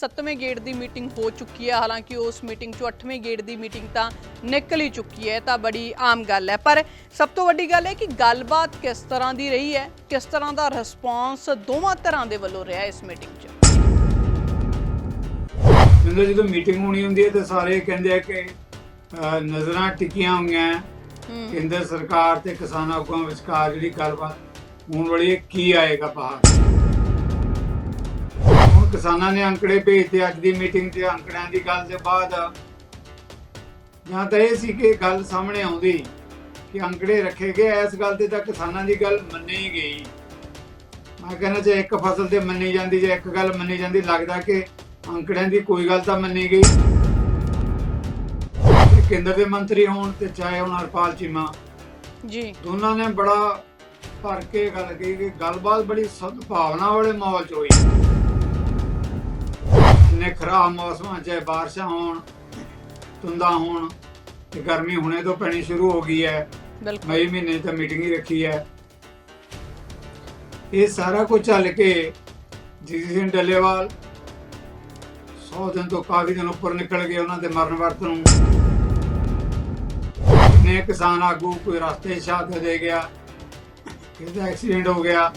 ਸੱਤਵੇਂ ਗੇੜ ਦੀ ਮੀਟਿੰਗ ਹੋ ਚੁੱਕੀ ਹੈ। ਹਾਲਾਂਕਿ ਉਸ ਮੀਟਿੰਗ ਚੋਂ ਅੱਠਵੇਂ ਗੇੜ ਦੀ ਮੀਟਿੰਗ ਤਾਂ ਨਿਕਲ ਹੀ ਚੁੱਕੀ ਹੈ ਤਾਂ ਬੜੀ ਆਮ ਗੱਲ ਹੈ। ਪਰ ਸਭ ਤੋਂ ਵੱਡੀ ਗੱਲ ਹੈ ਕਿ ਗੱਲਬਾਤ ਕਿਸ ਤਰ੍ਹਾਂ ਦੀ ਰਹੀ ਹੈ ਕਿਸ ਤਰ੍ਹਾਂ ਦਾ ਰਿਸਪੌਂਸ ਦੋਵਾਂ ਤਰ੍ਹਾਂ ਦੇ ਵੱਲੋਂ ਰਿਹਾ ਇਸ ਮੀਟਿੰਗ 'ਚ? ਜਦੋਂ ਜਦੋਂ ਮੀਟਿੰਗ ਹੋਣੀ ਹੁੰਦੀ ਹੈ ਤੇ ਸਾਰੇ ਕਹਿੰਦੇ ਆ ਕਿ ਅਹ, ਨਜ਼ਰਾਂ ਟਿਕੀਆਂ ਹੋਈਆਂ ਹੈ। ਕੇਂਦਰ ਸਰਕਾਰ ਤੇ ਕਿਸਾਨਾਂ ਆਗੂਆਂ ਵਿਚਕਾਰ ਜਿਹੜੀ ਗੱਲਬਾਤ ਹੋਣ ਵਾਲੀ ਹੈ ਕੀ ਆਏਗਾ ਬਾਹਰ? ਕਿਸਾਨਾਂ ਨੇ ਅੰਕੜੇ ਭੇਜਤੇ ਅੱਜ ਦੀ ਮੀਟਿੰਗ 'ਚ ਅੰਕੜਿਆਂ ਦੀ ਗੱਲ ਦੇ ਬਾਅਦ। ਜਾਂ ਤਾਂ ਇਹ ਸੀ ਕਿ ਗੱਲ ਸਾਹਮਣੇ ਆਉਂਦੀ ਕਿ ਅੰਕੜੇ ਰੱਖੇ ਗਏ ਇਸ ਗੱਲ ਤੇ ਤਾਂ ਕਿਸਾਨਾਂ ਦੀ ਗੱਲ ਮੰਨੀ ਗਈ। ਮੈਂ ਕਹਿੰਦਾ ਜੇ ਇੱਕ ਫਸਲ ਤੇ ਮੰਨੀ ਜਾਂਦੀ ਜੇ ਇੱਕ ਗੱਲ ਮੰਨੀ ਜਾਂਦੀ ਲੱਗਦਾ ਕਿ ਅੰਕੜਿਆਂ ਦੀ ਕੋਈ ਗੱਲ ਤਾਂ ਮੰਨੀ ਗਈ। ਤੇ ਕੇਂਦਰ ਦੇ ਮੰਤਰੀ ਹੋਣ ਤੇ ਚਾਹੇ ਹੁਣ ਹਰਪਾਲ ਚੀਮਾ। ਜੀ। ਦੋਨਾਂ ਨੇ ਬੜਾ ਭਰ ਕੇ ਗੱਲ ਕਹੀ ਕਿ ਗੱਲਬਾਤ ਬੜੀ ਸਦਭਾਵਨਾ ਵਾਲੇ ਮਾਹੌਲ 'ਚ ਹੋਈ। ਨੇ ਖਰਾਬ ਮੌਸਮਾਂ 'ਚ ਬਾਰਿਸ਼ਾਂ ਹੋਣ ਤੁੰਦਾ ਹੋਣ ਤੇ ਗਰਮੀ ਹੁਣੇ ਤੋਂ ਪੈਣੀ ਸ਼ੁਰੂ ਹੋ ਗਈ ਹੈ। ਬਿਲਕੁਲ। ਮਈ ਮਹੀਨੇ ਤਾਂ ਮੀਟਿੰਗ ਹੀ ਰੱਖੀ ਹੈ। ਇਹ ਸਾਰਾ ਕੁਝ ਚੱਲ ਕੇ ਜੀ ਸਿੰਘ ਡੱਲੇਵਾਲ 100 ਦਿਨ ਤੋਂ ਕਾਫੀ ਦਿਨ ਉੱਪਰ ਨਿਕਲ ਗਏ ਉਹਨਾਂ ਦੇ ਮਰਨ ਵਰਤ ਨੂੰ। ਨੇ ਕਿਸਾਨ ਆਗੂ ਕੋਈ ਰਸਤੇ ਸ਼ਹਾਦਤ ਦੇ ਗਿਆ ਕਿਸੇ ਦਾ ਐਕਸੀਡੈਂਟ ਹੋ ਗਿਆ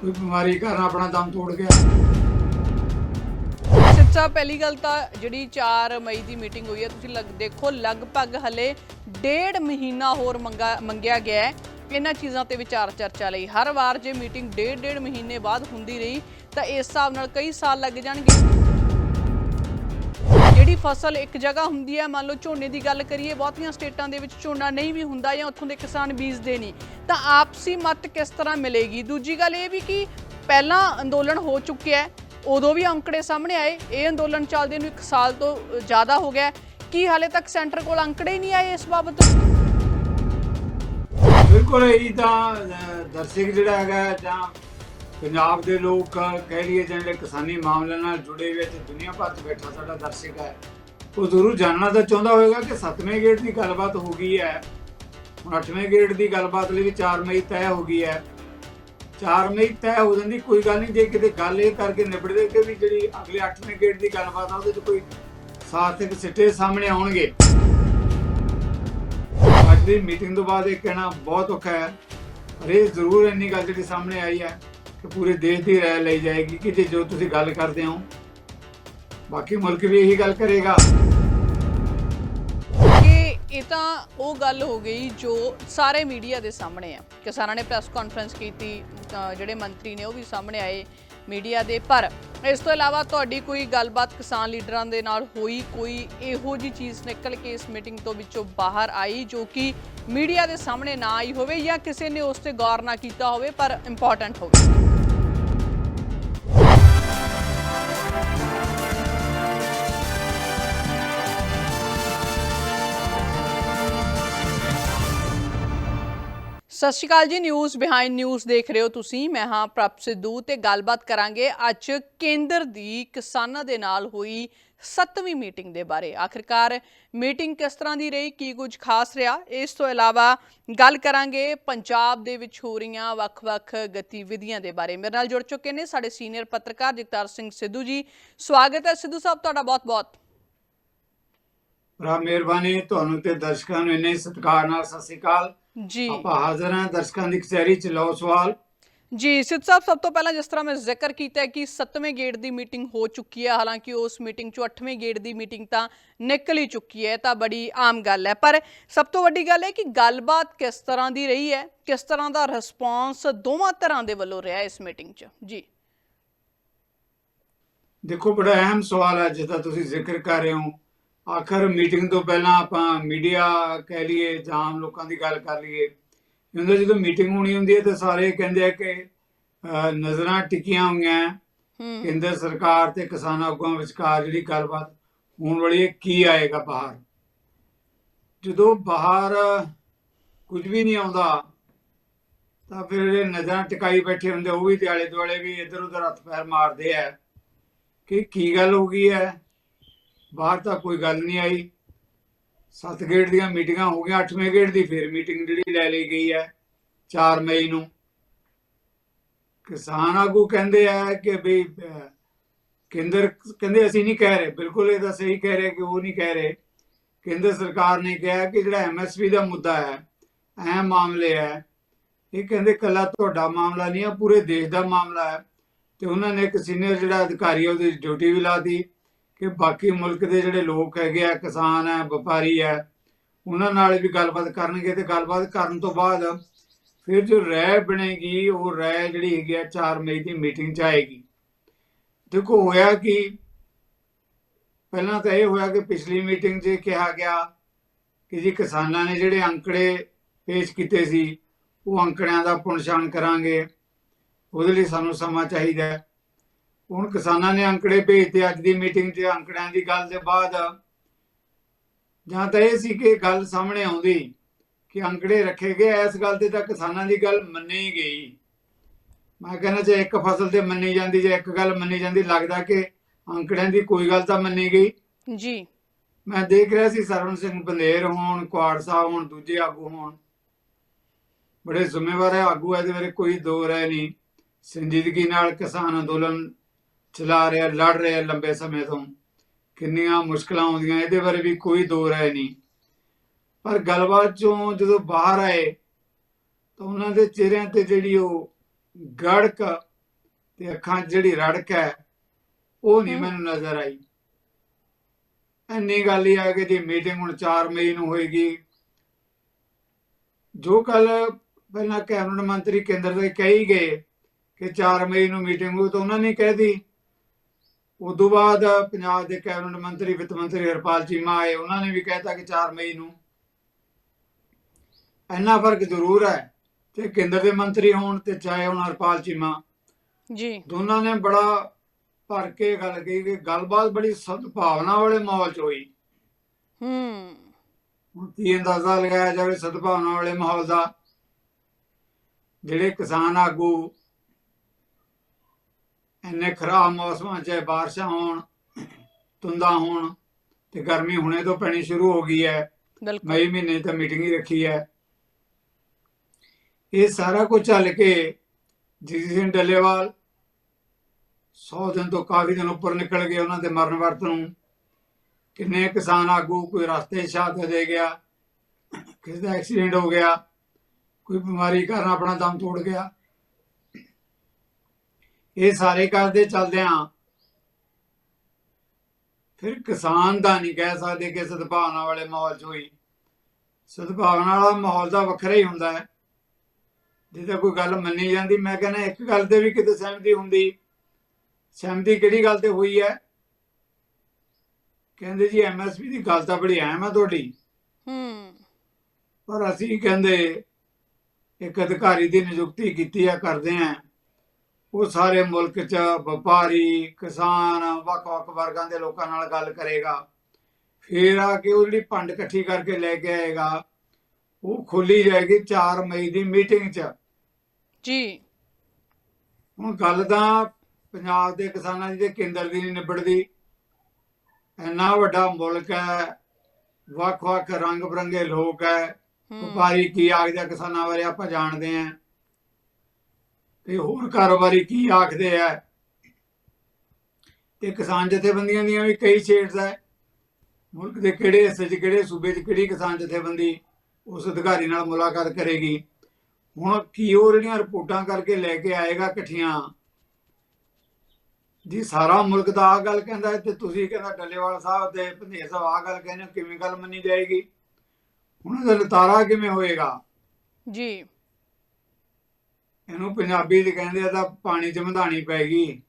ਕੋਈ ਬਿਮਾਰੀ ਕਾਰਨ ਆਪਣਾ ਦਮ ਤੋੜ ਗਿਆ। ਸੱਚਾ ਪਹਿਲੀ ਗੱਲ ਤਾਂ ਜਿਹੜੀ 4 ਮਈ ਦੀ ਮੀਟਿੰਗ ਹੋਈ ਹੈ, ਤੁਸੀਂ ਲਗ, ਦੇਖੋ, ਲਗਭਗ ਹਲੇ ਡੇਢ ਮਹੀਨਾ ਹੋਰ ਮੰਗਾ, ਮੰਗਿਆ ਗਿਆ ਹੈ। ਇਹਨਾਂ ਚੀਜ਼ਾਂ ਤੇ ਵਿਚਾਰ ਚਰਚਾ ਲਈ। ਹਰ ਵਾਰ ਜੇ ਮੀਟਿੰਗ ਡੇਢ ਡੇਢ ਮਹੀਨੇ ਬਾਅਦ ਹੁੰਦੀ ਰਹੀ, ਤਾਂ ਇਸ ਹਿਸਾਬ ਨਾਲ ਕਈ ਸਾਲ ਲੱਗ ਜਾਣਗੇ। ਜਿਹੜੀ ਫਸਲ ਇੱਕ ਜਗ੍ਹਾ ਹੁੰਦੀ ਹੈ, ਮੰਨ ਲਓ ਝੋਨੇ ਦੀ ਗੱਲ ਕਰੀਏ, ਬਹੁਤੀਆਂ ਸਟੇਟਾਂ ਦੇ ਵਿੱਚ ਝੋਨਾ ਨਹੀਂ ਵੀ ਹੁੰਦਾ ਜਾਂ ਉੱਥੋਂ ਦੇ ਕਿਸਾਨ ਬੀਜਦੇ ਨਹੀਂ, ਤਾਂ ਆਪਸੀ ਮਤ ਕਿਸ ਤਰ੍ਹਾਂ ਮਿਲੇਗੀ? ਦੂਜੀ ਗੱਲ ਇਹ ਵੀ ਕਿ ਪਹਿਲਾਂ ਅੰਦੋਲਨ ਹੋ ਚੁੱਕਿਆ ਹੈ ਉਦੋਂ ਵੀ ਅੰਕੜੇ ਸਾਹਮਣੇ ਆਏ। ਇਹ ਅੰਦੋਲਨ ਚੱਲਦੇ ਨੂੰ 1 ਸਾਲ ਤੋਂ ਜ਼ਿਆਦਾ ਹੋ ਗਿਆ ਕੀ ਹਾਲੇ ਤੱਕ ਸੈਂਟਰ ਕੋਲ ਅੰਕੜੇ ਹੀ ਨਹੀਂ ਆਏ ਇਸ ਬਾਬਤ? ਬਿਲਕੁਲ ਇਹ ਤਾਂ ਦਰਸ਼ਕ ਜਿਹੜਾ ਹੈਗਾ ਜਾਂ ਪੰਜਾਬ ਦੇ ਲੋਕ ਕਹਿ ਲਈਏ ਜਿਹੜੇ ਕਿਸਾਨੀ ਮਾਮਲਿਆਂ ਨਾਲ ਜੁੜੇ ਹੋਏ ਤੇ ਦੁਨੀਆ ਭਰ 'ਚ ਬੈਠਾ ਸਾਡਾ ਦਰਸ਼ਕ ਹੈ, ਉਹ ਜ਼ਰੂਰ ਜਾਣਨਾ ਤਾਂ ਚਾਹੁੰਦਾ ਹੋਵੇਗਾ ਕਿ 7ਵੇਂ ਗੇੜ ਦੀ ਗੱਲਬਾਤ ਹੋ ਗਈ ਹੈ। ਹੁਣ 8ਵੇਂ ਗੇੜ ਦੀ ਗੱਲਬਾਤ ਲਈ ਵੀ 4 ਮਈ ਤੈਅ ਹੋ ਗਈ ਹੈ। ਚਾਰ ਮਈ ਤੈਅ ਹੋ ਜਾਂਦੀ, ਕੋਈ ਗੱਲ ਨਹੀਂ, ਜੇ ਕਿਤੇ ਗੱਲ ਇਹ ਕਰਕੇ ਨਿਬੜਦੇ ਕਿ ਵੀ ਜਿਹੜੀ ਅਗਲੇ 8ਵੇਂ ਗੇਟ ਦੀ ਗੱਲਬਾਤ ਆ, ਉਹਦੇ 'ਚ ਕੋਈ ਸਾਰਥਕ ਸਿੱਟੇ ਸਾਹਮਣੇ ਆਉਣਗੇ। ਅੱਜ ਦੀ ਮੀਟਿੰਗ ਤੋਂ ਬਾਅਦ ਇਹ ਕਹਿਣਾ ਬਹੁਤ ਔਖਾ ਹੈ। ਪਰ ਇਹ ਜ਼ਰੂਰ ਇੰਨੀ ਗੱਲ ਜਿਹੜੀ ਸਾਹਮਣੇ ਆਈ ਹੈ ਕਿ ਪੂਰੇ ਦੇਸ਼ ਦੀ ਰਾਏ ਲਈ ਜਾਏਗੀ ਕਿ ਜੇ ਜੋ ਤੁਸੀਂ ਗੱਲ ਕਰਦੇ ਹੋ, ਬਾਕੀ ਮੁਲਕ ਵੀ ਇਹੀ ਗੱਲ ਕਰੇਗਾ। ਇਹ ਤਾਂ ਉਹ ਗੱਲ ਹੋ ਗਈ ਜੋ ਸਾਰੇ ਮੀਡੀਆ ਦੇ ਸਾਹਮਣੇ ਆ ਕਿਸਾਨਾਂ ਨੇ ਪ੍ਰੈਸ ਕਾਨਫਰੰਸ ਕੀਤੀ ਜਿਹੜੇ ਮੰਤਰੀ ਨੇ ਉਹ ਵੀ ਸਾਹਮਣੇ ਆਏ ਮੀਡੀਆ ਦੇ। ਪਰ ਇਸ ਤੋਂ ਇਲਾਵਾ ਤੁਹਾਡੀ ਕੋਈ ਗੱਲਬਾਤ ਕਿਸਾਨ ਲੀਡਰਾਂ ਦੇ ਨਾਲ ਹੋਈ, ਕੋਈ ਇਹੋ ਜੀ ਚੀਜ਼ ਨਿਕਲ ਕੇ ਇਸ ਮੀਟਿੰਗ ਤੋਂ ਵਿੱਚੋਂ ਬਾਹਰ ਆਈ ਜੋ ਕਿ ਮੀਡੀਆ ਦੇ ਸਾਹਮਣੇ ਨਾ ਆਈ ਹੋਵੇ ਜਾਂ ਕਿਸੇ ਨੇ ਉਸ ਤੇ ਗੌਰ ਨਾ ਕੀਤਾ ਹੋਵੇ, ਪਰ ਇੰਪੋਰਟੈਂਟ ਹੋਵੇ? ਸਤਿ ਸ਼੍ਰੀ ਅਕਾਲ ਜੀ ਨਿਊਜ਼ ਬਿਹਾਈਂਡ ਨਿਊਜ਼ ਦੇਖ ਰਹੇ ਹੋ ਤੁਸੀਂ। ਮੈਂ ਹਾਂ ਪ੍ਰਭ ਸਿੱਧੂ ਤੇ ਗੱਲਬਾਤ ਕਰਾਂਗੇ ਅੱਜ ਕੇਂਦਰ ਦੀ ਕਿਸਾਨਾਂ ਦੇ ਨਾਲ ਹੋਈ 7ਵੀਂ ਮੀਟਿੰਗ ਦੇ ਬਾਰੇ। ਆਖਿਰਕਾਰ ਮੀਟਿੰਗ ਕਿਸ ਤਰ੍ਹਾਂ ਦੀ ਰਹੀ, ਕੀ ਕੁਝ ਖਾਸ ਰਿਹਾ, ਇਸ ਤੋਂ ਇਲਾਵਾ ਗੱਲ ਕਰਾਂਗੇ ਪੰਜਾਬ ਦੇ ਵਿੱਚ ਹੋ ਰਹੀਆਂ ਵੱਖ-ਵੱਖ ਗਤੀਵਿਧੀਆਂ ਦੇ ਬਾਰੇ। ਮੇਰੇ ਨਾਲ ਜੁੜ ਚੁੱਕੇ ਨੇ ਸਾਡੇ ਸੀਨੀਅਰ ਪੱਤਰਕਾਰ ਜਗਤਾਰ ਸਿੰਘ ਸਿੱਧੂ ਜੀ। ਸਵਾਗਤ ਹੈ ਸਿੱਧੂ ਸਾਹਿਬ, ਤੁਹਾਡਾ ਬਹੁਤ-ਬਹੁਤ। ਬੜਾ ਮਿਹਰਬਾਨੀ, ਤੁਹਾਨੂੰ ਤੇ ਦਰਸ਼ਕਾਂ ਨੂੰ ਇੰਨੇ ਸਤਿਕਾਰ ਨਾਲ ਸਤਿ ਸ੍ਰੀ ਅਕਾਲ। ਜੀ। ਆਪਾਂ ਹਾਜ਼ਰ ਹਾਂ ਦਰਸ਼ਕਾਂ ਦੀ ਕਚਹਿਰੀ ਚ। ਲਓ ਸਵਾਲ। ਜੀ ਸਿੱਧ ਸਾਹਿਬ ਸਭ ਤੋਂ ਪਹਿਲਾਂ ਜਿਸ ਤਰ੍ਹਾਂ ਮੈਂ ਜ਼ਿਕਰ ਕੀਤਾ ਹੈ ਕਿ 7ਵੇਂ ਗੇੜ ਦੀ ਮੀਟਿੰਗ ਹੋ ਚੁੱਕੀ ਹੈ ਹਾਲਾਂਕਿ ਉਸ ਮੀਟਿੰਗ ਚੋਂ 8ਵੇਂ ਗੇੜ ਦੀ ਮੀਟਿੰਗ ਤਾਂ ਨਿਕਲ ਹੀ ਚੁੱਕੀ ਹੈ ਤਾਂ ਬੜੀ ਆਮ ਗੱਲ ਹੈ। ਪਰ ਸਭ ਤੋਂ ਵੱਡੀ ਗੱਲ ਹੈ ਕਿ ਗੱਲਬਾਤ ਕਿਸ ਤਰ੍ਹਾਂ ਦੀ ਰਹੀ ਹੈ ਕਿਸ ਤਰ੍ਹਾਂ ਦਾ ਰਿਸਪੌਂਸ ਦੋਵਾਂ ਤਰ੍ਹਾਂ ਦੇ ਵੱਲੋਂ ਰਿਹਾ ਇਸ ਮੀਟਿੰਗ 'ਚ। ਜੀ। ਦੇਖੋ ਬੜਾ ਅਹਿਮ ਸਵਾਲ ਹੈ ਜਿਸ ਦਾ ਤੁਸੀਂ ਜ਼ਿਕਰ ਕਰ ਰਹੇ ਹੋ। ਆਖਰ ਮੀਟਿੰਗ ਤੋਂ ਪਹਿਲਾਂ ਆਪਾਂ ਮੀਡੀਆ ਕਹਿ ਲਈਏ ਜਾਂ ਆਮ ਲੋਕਾਂ ਦੀ ਗੱਲ ਕਰ ਲਈਏ। ਜਦੋਂ ਜਦੋਂ ਮੀਟਿੰਗ ਹੋਣੀ ਹੁੰਦੀ ਹੈ ਤੇ ਸਾਰੇ ਕਹਿੰਦੇ ਆ ਕਿ ਨਜ਼ਰਾਂ ਟਿਕੀਆਂ ਹੋਈਆਂ। ਕੇਂਦਰ ਸਰਕਾਰ ਤੇ ਕਿਸਾਨ ਆਗੂਆਂ ਵਿਚਕਾਰ ਜਿਹੜੀ ਗੱਲਬਾਤ ਹੋਣ ਵਾਲੀ ਹੈ ਕੀ ਆਏਗਾ ਬਾਹਰ? ਜਦੋਂ ਬਾਹਰ ਕੁਝ ਵੀ ਨਹੀਂ ਆਉਂਦਾ ਤਾਂ ਫਿਰ ਜਿਹੜੇ ਨਜ਼ਰਾਂ ਟਿਕਾਈ ਬੈਠੇ ਹੁੰਦੇ ਉਹ ਵੀ ਤੇ ਆਲੇ ਦੁਆਲੇ ਵੀ ਇੱਧਰ ਉੱਧਰ ਹੱਥ ਪੈਰ ਮਾਰਦੇ ਆ। ਕਿ ਕੀ ਗੱਲ ਹੋ ਗਈ ਹੈ? ਬਾਹਰ ਤਾਂ ਕੋਈ ਗੱਲ ਨਹੀਂ ਆਈ। ਸੱਤ ਗੇੜ ਦੀਆਂ ਮੀਟਿੰਗਾਂ ਹੋ ਗਈਆਂ, ਅੱਠਵੇਂ ਗੇੜ ਦੀ ਫਿਰ ਮੀਟਿੰਗ ਜਿਹੜੀ ਲੈ ਲਈ ਗਈ ਹੈ 4 ਮਈ ਨੂੰ। ਕਿਸਾਨ ਆਗੂ ਕਹਿੰਦੇ ਆ ਕਿ ਵੀ ਕੇਂਦਰ, ਕਹਿੰਦੇ ਅਸੀਂ ਨਹੀਂ ਕਹਿ ਰਹੇ, ਬਿਲਕੁਲ ਇਹ ਤਾਂ ਸਹੀ ਕਹਿ ਰਹੇ ਕਿ ਉਹ ਨਹੀਂ ਕਹਿ ਰਹੇ। ਕੇਂਦਰ ਸਰਕਾਰ ਨੇ ਕਿਹਾ ਕਿ ਜਿਹੜਾ ਐਮਐਸਪੀ ਦਾ ਮੁੱਦਾ ਹੈ ਅਹਿਮ ਮਾਮਲੇ ਹੈ। ਇਹ ਕਹਿੰਦੇ ਕੱਲਾ ਤੁਹਾਡਾ ਮਾਮਲਾ ਨਹੀਂ ਹੈ, ਪੂਰੇ ਦੇਸ਼ ਦਾ ਮਾਮਲਾ ਹੈ। ਤੇ ਉਹਨਾਂ ਨੇ ਇੱਕ ਸੀਨੀਅਰ ਜਿਹੜਾ ਅਧਿਕਾਰੀ ਹੈ ਉਹਦੀ ਡਿਊਟੀ ਵੀ ਲਾਤੀ ਕਿ ਬਾਕੀ ਮੁਲਕ ਦੇ ਜਿਹੜੇ ਲੋਕ ਹੈਗੇ ਆ, ਕਿਸਾਨ ਹੈ ਵਪਾਰੀ ਹੈ ਉਹਨਾਂ ਨਾਲ ਵੀ ਗੱਲਬਾਤ ਕਰਨਗੇ ਤੇ ਗੱਲਬਾਤ ਕਰਨ ਤੋਂ ਬਾਅਦ ਫਿਰ ਜੋ ਰਾਏ ਬਣੇਗੀ, ਉਹ ਰਾਏ ਜਿਹੜੀ ਹੈਗੀ ਆ 4 ਮਈ ਦੀ ਮੀਟਿੰਗ ਚ ਆਏਗੀ। ਦੇਖੋ, ਹੋਇਆ ਕਿ? ਪਹਿਲਾਂ ਤਾਂ ਇਹ ਹੋਇਆ ਕਿ ਪਿਛਲੀ ਮੀਟਿੰਗ 'ਚ ਕਿਹਾ ਗਿਆ ਕਿ ਜੀ ਕਿਸਾਨਾਂ ਨੇ ਜਿਹੜੇ ਅੰਕੜੇ ਪੇਸ਼ ਕੀਤੇ ਸੀ, ਉਹ ਅੰਕੜਿਆਂ ਦਾ ਪੁਣਛਾਣ ਕਰਾਂਗੇ। ਉਹਦੇ ਲਈ ਸਾਨੂੰ ਸਮਾਂ ਚਾਹੀਦਾ। ਹੁਣ ਕਿਸਾਨਾਂ ਨੇ ਅੰਕੜੇ ਭੇਜਤੇ ਅੱਜ ਦੀ ਮੀਟਿੰਗ 'ਚ ਅੰਕੜਿਆਂ ਦੀ ਗੱਲ ਦੇ ਬਾਅਦ। ਜਾਂ ਤਾਂ ਇਹ ਸੀ ਕਿ ਗੱਲ ਸਾਹਮਣੇ ਆਉਂਦੀ ਕਿ ਅੰਕੜੇ ਰੱਖੇ ਗਏ ਇਸ ਗੱਲ ਤੇ ਤਾਂ ਕਿਸਾਨਾਂ ਦੀ ਗੱਲ ਮੰਨੀ ਗਈ। ਮੈਂ ਕਹਿੰਦਾ ਜੇ ਇੱਕ ਫਸਲ ਤੇ ਮੰਨੀ ਜਾਂਦੀ ਜੇ ਇੱਕ ਗੱਲ ਮੰਨੀ ਜਾਂਦੀ ਲੱਗਦਾ ਕਿ ਅੰਕੜਿਆਂ ਦੀ ਕੋਈ ਗੱਲ ਤਾਂ ਮੰਨੀ ਗਈ। ਜੀ। ਮੈਂ ਦੇਖ ਰਿਹਾ ਸੀ ਸਰਵਨ ਸਿੰਘ ਬੰਦੇਰ ਹੋਣ ਕੁਆੜ ਸਾਹਿਬ ਹੋਣ ਦੂਜੇ ਆਗੂ ਹੋਣ। ਬੜੇ ਜ਼ਿੰਮੇਵਾਰ ਆਗੂ ਇਹਦੇ ਬਾਰੇ ਕੋਈ ਦੋ ਰਾਏ ਨਹੀਂ। ਸੰਜੀਦਗੀ ਨਾਲ ਕਿਸਾਨ ਅੰਦੋਲਨ ਚਲਾ ਰਿਹਾ ਲੜ ਰਿਹਾ ਲੰਬੇ ਸਮੇਂ ਤੋਂ। ਕਿੰਨੀਆਂ ਮੁਸ਼ਕਲਾਂ ਆਉਂਦੀਆਂ ਇਹਦੇ ਬਾਰੇ ਵੀ ਕੋਈ ਦੋ ਰਾਏ ਨਹੀਂ। ਪਰ ਗੱਲਬਾਤ ਚੋਂ ਜਦੋਂ ਬਾਹਰ ਆਏ ਤਾਂ ਉਹਨਾਂ ਦੇ ਚਿਹਰਿਆਂ ਤੇ ਜਿਹੜੀ ਉਹ ਗੜਕ ਤੇ ਅੱਖਾਂ ਜਿਹੜੀ ਰੜਕ ਹੈ ਉਹ ਨਹੀਂ। ਮੈਨੂੰ ਨਜ਼ਰ ਆਈ। ਇੰਨੀ ਗੱਲ ਹੀ ਆ ਕਿ ਜੀ ਮੀਟਿੰਗ ਹੁਣ 4 ਮਈ ਨੂੰ ਹੋਏਗੀ। ਜੋ ਕੱਲ ਪਹਿਲਾਂ ਕੈਬਨਿਟ ਮੰਤਰੀ ਕੇਂਦਰ ਦੇ ਕਹੀ ਗਏ ਕਿ 4 ਮਈ ਨੂੰ ਮੀਟਿੰਗ ਹੋਊ ਤਾਂ ਉਹਨਾਂ ਨੇ ਕਹਿ ਦੀ ਉਦੋਂ ਬਾਅਦ ਪੰਜਾਬ ਦੇ ਕੈਬਨਿਟ ਮੰਤਰੀ ਵਿੱਤ ਮੰਤਰੀ ਹਰਪਾਲ ਚੀਮਾ ਆਏ। ਉਹਨਾਂ ਨੇ ਵੀ ਕਹਿਤਾ ਕਿ 4 ਮਈ ਨੂੰ ਇੰਨਾ ਫ਼ਰਕ ਜ਼ਰੂਰ ਹੈ ਤੇ ਕੇਂਦਰ ਦੇ ਮੰਤਰੀ ਹੋਣ ਤੇ ਚਾਹੇ ਹੁਣ ਹਰਪਾਲ ਚੀਮਾ। ਜੀ। ਦੋਨਾਂ ਨੇ ਬੜਾ ਭਰ ਕੇ ਗੱਲ ਕਹੀ ਕਿ ਗੱਲਬਾਤ ਬੜੀ ਸਦਭਾਵਨਾ ਵਾਲੇ ਮਾਹੌਲ 'ਚ ਹੋਈ। ਹੂੰ। ਹੁਣ ਕੀ ਅੰਦਾਜ਼ਾ ਲਗਾਇਆ ਜਾਵੇ ਸਦਭਾਵਨਾ ਵਾਲੇ ਮਾਹੌਲ ਦਾ? ਜਿਹੜੇ ਕਿਸਾਨ ਆਗੂ ਇੰਨੇ ਖਰਾਬ ਮੌਸਮਾਂ 'ਚ ਬਾਰਿਸ਼ਾਂ ਹੋਣ ਤੁੰਦਾ ਹੋਣ ਤੇ ਗਰਮੀ ਹੁਣੇ ਤੋਂ ਪੈਣੀ ਸ਼ੁਰੂ ਹੋ ਗਈ ਹੈ। ਮਈ ਮਹੀਨੇ ਤਾਂ ਮੀਟਿੰਗ ਹੀ ਰੱਖੀ ਹੈ। ਇਹ ਸਾਰਾ ਕੁਝ ਚੱਲ ਕੇ ਜੀ ਸਿੰਘ ਡੱਲੇਵਾਲ 100 ਦਿਨ ਤੋਂ ਕਾਫੀ ਦਿਨ ਉੱਪਰ ਨਿਕਲ ਗਏ ਉਹਨਾਂ ਦੇ ਮਰਨ ਵਰਤ ਨੂੰ। ਕਿੰਨੇ ਕਿਸਾਨ ਆਗੂ ਕੋਈ ਰਸਤੇ 'ਚ ਸ਼ਹਾਦਤ ਦੇ ਗਿਆ ਕਿਸੇ ਦਾ ਐਕਸੀਡੈਂਟ ਹੋ ਗਿਆ ਕੋਈ ਬਿਮਾਰੀ ਕਾਰਨ ਆਪਣਾ ਦਮ ਤੋੜ ਗਿਆ। ਇਹ ਸਾਰੇ ਕਰਦੇ ਚੱਲਦਿਆਂ ਫਿਰ ਕਿਸਾਨ ਦਾ ਨਹੀਂ ਕਹਿ ਸਕਦੇ ਕਿ ਸਦਭਾਵਨਾ ਵਾਲੇ ਮਾਹੌਲ 'ਚ ਹੋਈ। ਸਦਭਾਵਨਾ ਵਾਲਾ ਮਾਹੌਲ ਦਾ ਵੱਖਰਾ ਹੀ ਹੁੰਦਾ ਹੈ। ਜਿੱਦਾਂ ਕੋਈ ਗੱਲ ਮੰਨੀ ਜਾਂਦੀ ਮੈਂ ਕਹਿੰਦਾ ਇੱਕ ਗੱਲ ਤੇ ਵੀ ਕਿਤੇ ਸਹਿਮਤੀ ਹੁੰਦੀ। ਸਹਿਮਤੀ ਕਿਹੜੀ ਗੱਲ ਤੇ ਹੋਈ ਹੈ? ਕਹਿੰਦੇ ਜੀ ਐਮਐਸਪੀ ਦੀ ਗੱਲ ਤਾਂ ਬੜੀ ਅਹਿਮ ਹੈ ਤੁਹਾਡੀ। ਹੂੰ। ਪਰ ਅਸੀਂ ਕਹਿੰਦੇ ਇੱਕ ਅਧਿਕਾਰੀ ਦੀ ਨਿਯੁਕਤੀ ਕੀਤੀ ਆ ਕਰਦੇ ਆ। ਉਹ ਸਾਰੇ ਮੁਲਕ 'ਚ ਵਪਾਰੀ ਕਿਸਾਨ ਵੱਖ-ਵੱਖ ਵਰਗਾਂ ਦੇ ਲੋਕਾਂ ਨਾਲ ਗੱਲ ਕਰੇਗਾ। ਫਿਰ ਆ ਕੇ ਉਹ ਜਿਹੜੀ ਪੰਡ ਇਕੱਠੀ ਕਰਕੇ ਲੈ ਕੇ ਆਏਗਾ ਉਹ ਖੋਲੀ ਜਾਏਗੀ 4 ਮਈ ਦੀ ਮੀਟਿੰਗ 'ਚ। ਜੀ। ਹੁਣ ਗੱਲ ਤਾਂ ਪੰਜਾਬ ਦੇ ਕਿਸਾਨਾਂ ਦੀ ਤੇ ਕੇਂਦਰ ਦੀ ਨਹੀਂ ਨਿਬੜਦੀ। ਇੰਨਾ ਵੱਡਾ ਮੁਲਕ ਹੈ ਵੱਖ-ਵੱਖ ਰੰਗ ਬਰੰਗੇ ਲੋਕ ਹੈ। ਵਪਾਰੀ ਕੀ ਆਖਦੇ ਕਿਸਾਨਾਂ ਬਾਰੇ ਆਪਾਂ ਜਾਣਦੇ ਆਂ ਤੇ ਹੋਰ ਕਾਰੋਬਾਰੀ ਕੀ ਆਖਦੇ ਆ? ਤੇ ਕਿਸਾਨ ਜਥੇਬੰਦੀਆਂ ਦੀਆਂ ਵੀ ਕਈ ਸ਼ੇਡਸ ਹੈ। ਮੁਲਕ ਦੇ ਕਿਹੜੇ ਹਿੱਸੇ 'ਚ, ਕਿਹੜੇ ਸੂਬੇ 'ਚ ਕਿਹੜੀ ਕਿਸਾਨ ਜਥੇਬੰਦੀ ਉਸ ਅਧਿਕਾਰੀ ਨਾਲ ਮੁਲਾਕਾਤ ਕਰੇਗੀ? ਹੁਣ ਕੀ ਉਹ ਜਿਹੜੀਆਂ ਰਿਪੋਰਟਾਂ ਕਰਕੇ ਲੈ ਕੇ ਆਏਗਾ ਇਕੱਠੀਆਂ? ਜੀ ਸਾਰਾ ਮੁਲਕ ਦਾ ਆ ਗੱਲ ਕਹਿੰਦਾ ਤੇ ਤੁਸੀਂ ਕਹਿੰਦਾ ਡੱਲੇਵਾਲ ਸਾਹਿਬ ਤੇ ਭੰਦੇਰ ਸਾਹਿਬ ਆ ਗੱਲ ਕਹਿੰਦੇ ਕਿਵੇਂ ਗੱਲ ਮੰਨੀ ਜਾਏਗੀ? ਹੁਣ ਇਹਦਾ ਲਤਾਰਾ ਕਿਵੇਂ ਹੋਏਗਾ? ਜੀ। ਇਹਨੂੰ ਪੰਜਾਬੀ ਚ ਕਹਿੰਦੇ ਆ ਤਾਂ ਪਾਣੀ ਚ ਮਧਾਣੀ ਪੈ ਗਈ।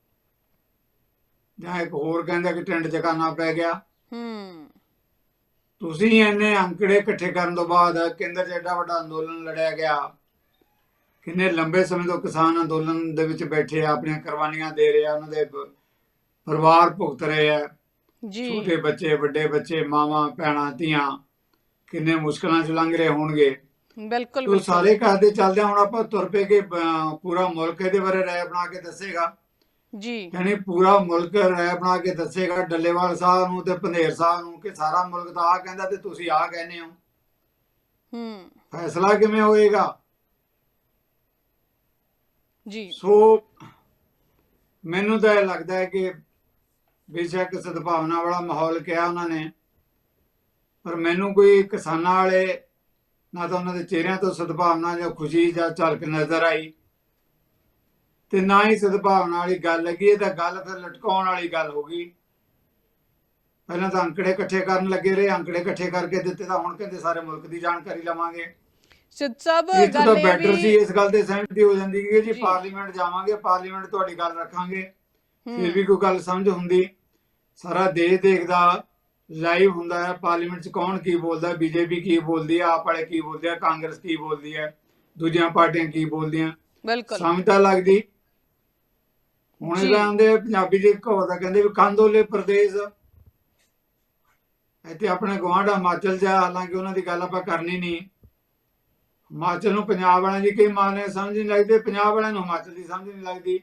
ਜਾਂ ਇੱਕ ਹੋਰ ਕਹਿੰਦਾ ਕਿ ਟਿੰਡ ਚ ਕਰਨਾ ਪੈ ਗਿਆ। ਹੂੰ। ਤੁਸੀਂ ਇੰਨੇ ਅੰਕੜੇ ਇਕੱਠੇ ਕਰਨ ਤੋਂ ਬਾਅਦ ਕੇਂਦਰ 'ਚ ਐਡਾ ਵੱਡਾ ਅੰਦੋਲਨ ਲੜਿਆ ਗਿਆ। ਕਿੰਨੇ ਲੰਬੇ ਸਮੇਂ ਤੋਂ ਕਿਸਾਨ ਅੰਦੋਲਨ ਦੇ ਵਿੱਚ ਬੈਠੇ ਆ ਆਪਣੀਆਂ ਕੁਰਬਾਨੀਆਂ ਦੇ ਰਹੇ ਆ ਉਹਨਾਂ ਦੇ ਪਰਿਵਾਰ ਭੁਗਤ ਰਹੇ ਆ। ਜੀ। ਛੋਟੇ ਬੱਚੇ ਵੱਡੇ ਬੱਚੇ ਮਾਵਾਂ ਭੈਣਾਂ ਧੀਆਂ ਕਿੰਨੇ ਮੁਸ਼ਕਲਾਂ 'ਚ ਲੰਘ ਰਹੇ ਹੋਣਗੇ। ਬਿਲਕੁਲ ਬਿਲਕੁਲ। ਸਾਰੇ ਕਰਦੇ ਚੱਲਦੇ ਹੁਣ ਆਪਾਂ ਤੁਰ ਪਏ ਕਿ ਪੂਰਾ ਮੁਲਕ ਇਹਦੇ ਬਾਰੇ ਰਾਏ ਬਣਾ ਕੇ ਦੱਸੇਗਾ। ਜੀ। ਯਾਨੀ ਪੂਰਾ ਮੁਲਕ ਰਾਏ ਬਣਾ ਕੇ ਦੱਸੇਗਾ ਡੱਲੇਵਾਲ ਸਾਹਿਬ ਨੂੰ ਤੇ ਪੰਧੇਰ ਸਾਹਿਬ ਨੂੰ ਕਿ ਸਾਰਾ ਮੁਲਕ ਤਾਂ ਆ ਕਹਿੰਦਾ ਤੇ ਤੁਸੀਂ ਆ ਕਹਿੰਦੇ ਹੋ। ਹੂੰ। ਫੈਸਲਾ ਕਿਵੇਂ ਹੋਏਗਾ? ਜੀ। ਸੋ ਮੈਨੂੰ ਤਾਂ ਇਹ ਲੱਗਦਾ ਹੈ ਕਿ ਬੇਸ਼ੱਕ ਸਦਭਾਵਨਾ ਵਾਲਾ ਮਾਹੌਲ ਕਿਹਾ ਉਹਨਾਂ ਨੇ ਪਰ ਮੈਨੂੰ ਕੋਈ ਕਿਸਾਨਾਂ ਵਾਲੇ ਨਾ ਤਾਂ ਉਹਨਾਂ ਦੇ ਚਿਹਰਿਆਂ ਤੋਂ ਸਦਭਾਵਨਾ ਜਾਂ ਖੁਸ਼ੀ ਜਾਂ ਝਲਕ ਨਜ਼ਰ ਆਈ। ਤੇ ਨਾ ਹੀ ਸਦਭਾਵਨਾ ਵਾਲੀ ਗੱਲ ਲੱਗੀ ਇਹ ਤਾਂ ਗੱਲ ਫਿਰ ਲਟਕਾਉਣ ਵਾਲੀ ਗੱਲ ਹੋ ਗਈ। ਪਹਿਲਾਂ ਤਾਂ ਅੰਕੜੇ ਇਕੱਠੇ ਕਰਨ ਲੱਗੇ ਰਹੇ ਅੰਕੜੇ ਇਕੱਠੇ ਕਰਕੇ ਦਿੱਤੇ ਤਾਂ ਹੁਣ ਕਹਿੰਦੇ ਸਾਰੇ ਮੁਲਕ ਦੀ ਜਾਣਕਾਰੀ ਲਵਾਂਗੇ। ਸਿੱਧ ਸਾਹਿਬ ਤਾਂ ਗੱਲ ਇਹ ਬੈਟਰ ਸੀ ਇਸ ਗੱਲ ਤੇ ਸਹਿਮਤੀ ਹੋ ਜਾਂਦੀ ਕਿ ਜੀ। ਪਾਰਲੀਮੈਂਟ ਜਾਵਾਂਗੇ ਪਾਰਲੀਮੈਂਟ ਤੁਹਾਡੀ ਗੱਲ ਰੱਖਾਂਗੇ। ਫਿਰ ਵੀ ਕੋਈ ਗੱਲ ਸਮਝ ਹੁੰਦੀ। ਸਾਰਾ ਦੇਸ਼ ਦੇਖਦਾ ਲਾਈਵ ਹੁੰਦਾ ਹੈ ਪਾਰਲੀਮੈਂਟ 'ਚ ਕੌਣ ਕੀ ਬੋਲਦਾ ਬੀਜੇਪੀ ਕੀ ਬੋਲਦੀ ਹੈ ਆਪ ਵਾਲੇ ਕੀ ਬੋਲਦੇ ਆ ਕਾਂਗਰਸ ਕੀ ਬੋਲਦੀ ਹੈ ਦੂਜੀਆਂ ਪਾਰਟੀਆਂ ਕੀ ਬੋਲਦੀਆਂ। ਬਿਲਕੁਲ। ਸਮਝ ਤਾਂ ਲੱਗਦੀ। ਹੁਣ। ਇਹਦਾ ਆਂਦੇ ਪੰਜਾਬੀ ਦੇ ਕਹਾਵਤ ਕਹਿੰਦੇ ਵੀ ਕੰਦੋਲੇ ਪ੍ਰਦੇਸ਼। ਇੱਥੇ ਆਪਣੇ ਗਵਾਂਢ ਹਿਮਾਚਲ ਜਾ ਹਾਲਾਂਕਿ ਉਹਨਾਂ ਦੀ ਗੱਲ ਆਪਾਂ ਕਰਨੀ ਨਹੀਂ। ਹਿਮਾਚਲ ਨੂੰ ਪੰਜਾਬ ਵਾਲਿਆਂ ਦੀ ਕਈ ਮਾਨੇ ਸਮਝ ਨਹੀਂ ਲੱਗਦੀ ਪੰਜਾਬ ਵਾਲਿਆਂ ਨੂੰ ਹਿਮਾਚਲ ਦੀ ਸਮਝ ਨਹੀਂ ਲੱਗਦੀ।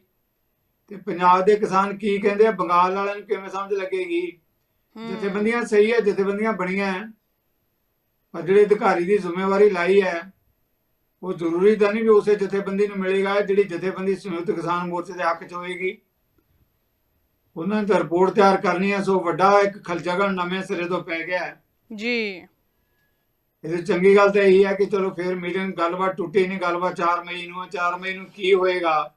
ਤੇ ਪੰਜਾਬ ਦੇ ਕਿਸਾਨ ਕੀ ਕਹਿੰਦੇ ਆ ਬੰਗਾਲ ਵਾਲਿਆਂ ਨੂੰ ਕਿਵੇਂ ਸਮਝ ਲੱਗੇਗੀ? ਜਥੇਬੰਦੀਆਂ ਸਹੀ ਹੈ ਜਥੇਬੰਦੀਆਂ ਬਣੀਆਂ ਹੈ। ਪਰ ਜਿਹੜੇ ਅਧਿਕਾਰੀ ਦੀ ਜ਼ਿੰਮੇਵਾਰੀ ਲਾਈ ਹੈ ਉਹ ਜ਼ਰੂਰੀ ਤਾਂ ਨਹੀਂ ਵੀ ਉਸੇ ਜਥੇਬੰਦੀ ਨੂੰ ਮਿਲੇਗਾ ਜਿਹੜੀ ਜਥੇਬੰਦੀ ਸੰਯੁਕਤ ਕਿਸਾਨ ਮੋਰਚੇ ਦੇ ਹੱਕ 'ਚ ਹੋਏਗੀ। ਉਹਨਾਂ ਨੇ ਰਿਪੋਰਟ ਤਿਆਰ ਕਰਨੀ ਹੈ ਸੋ ਵੱਡਾ ਇੱਕ ਖਲਜਗਨ ਨਵੇਂ ਸਿਰੇ ਤੋਂ ਪੈ ਗਿਆ ਜੀ। ਇਹਦੇ ਚੰਗੀ ਗੱਲ ਤਾਂ ਇਹੀ ਹੈ ਕਿ ਚਲੋ ਫੇਰ ਮੀਟਿੰਗ ਗੱਲਬਾਤ ਟੁੱਟੀ ਨਹੀਂ ਗੱਲਬਾਤ 4 ਮਈ ਨੂੰ ਹੈ 4 ਮਈ ਨੂੰ ਕੀ ਹੋਏਗਾ?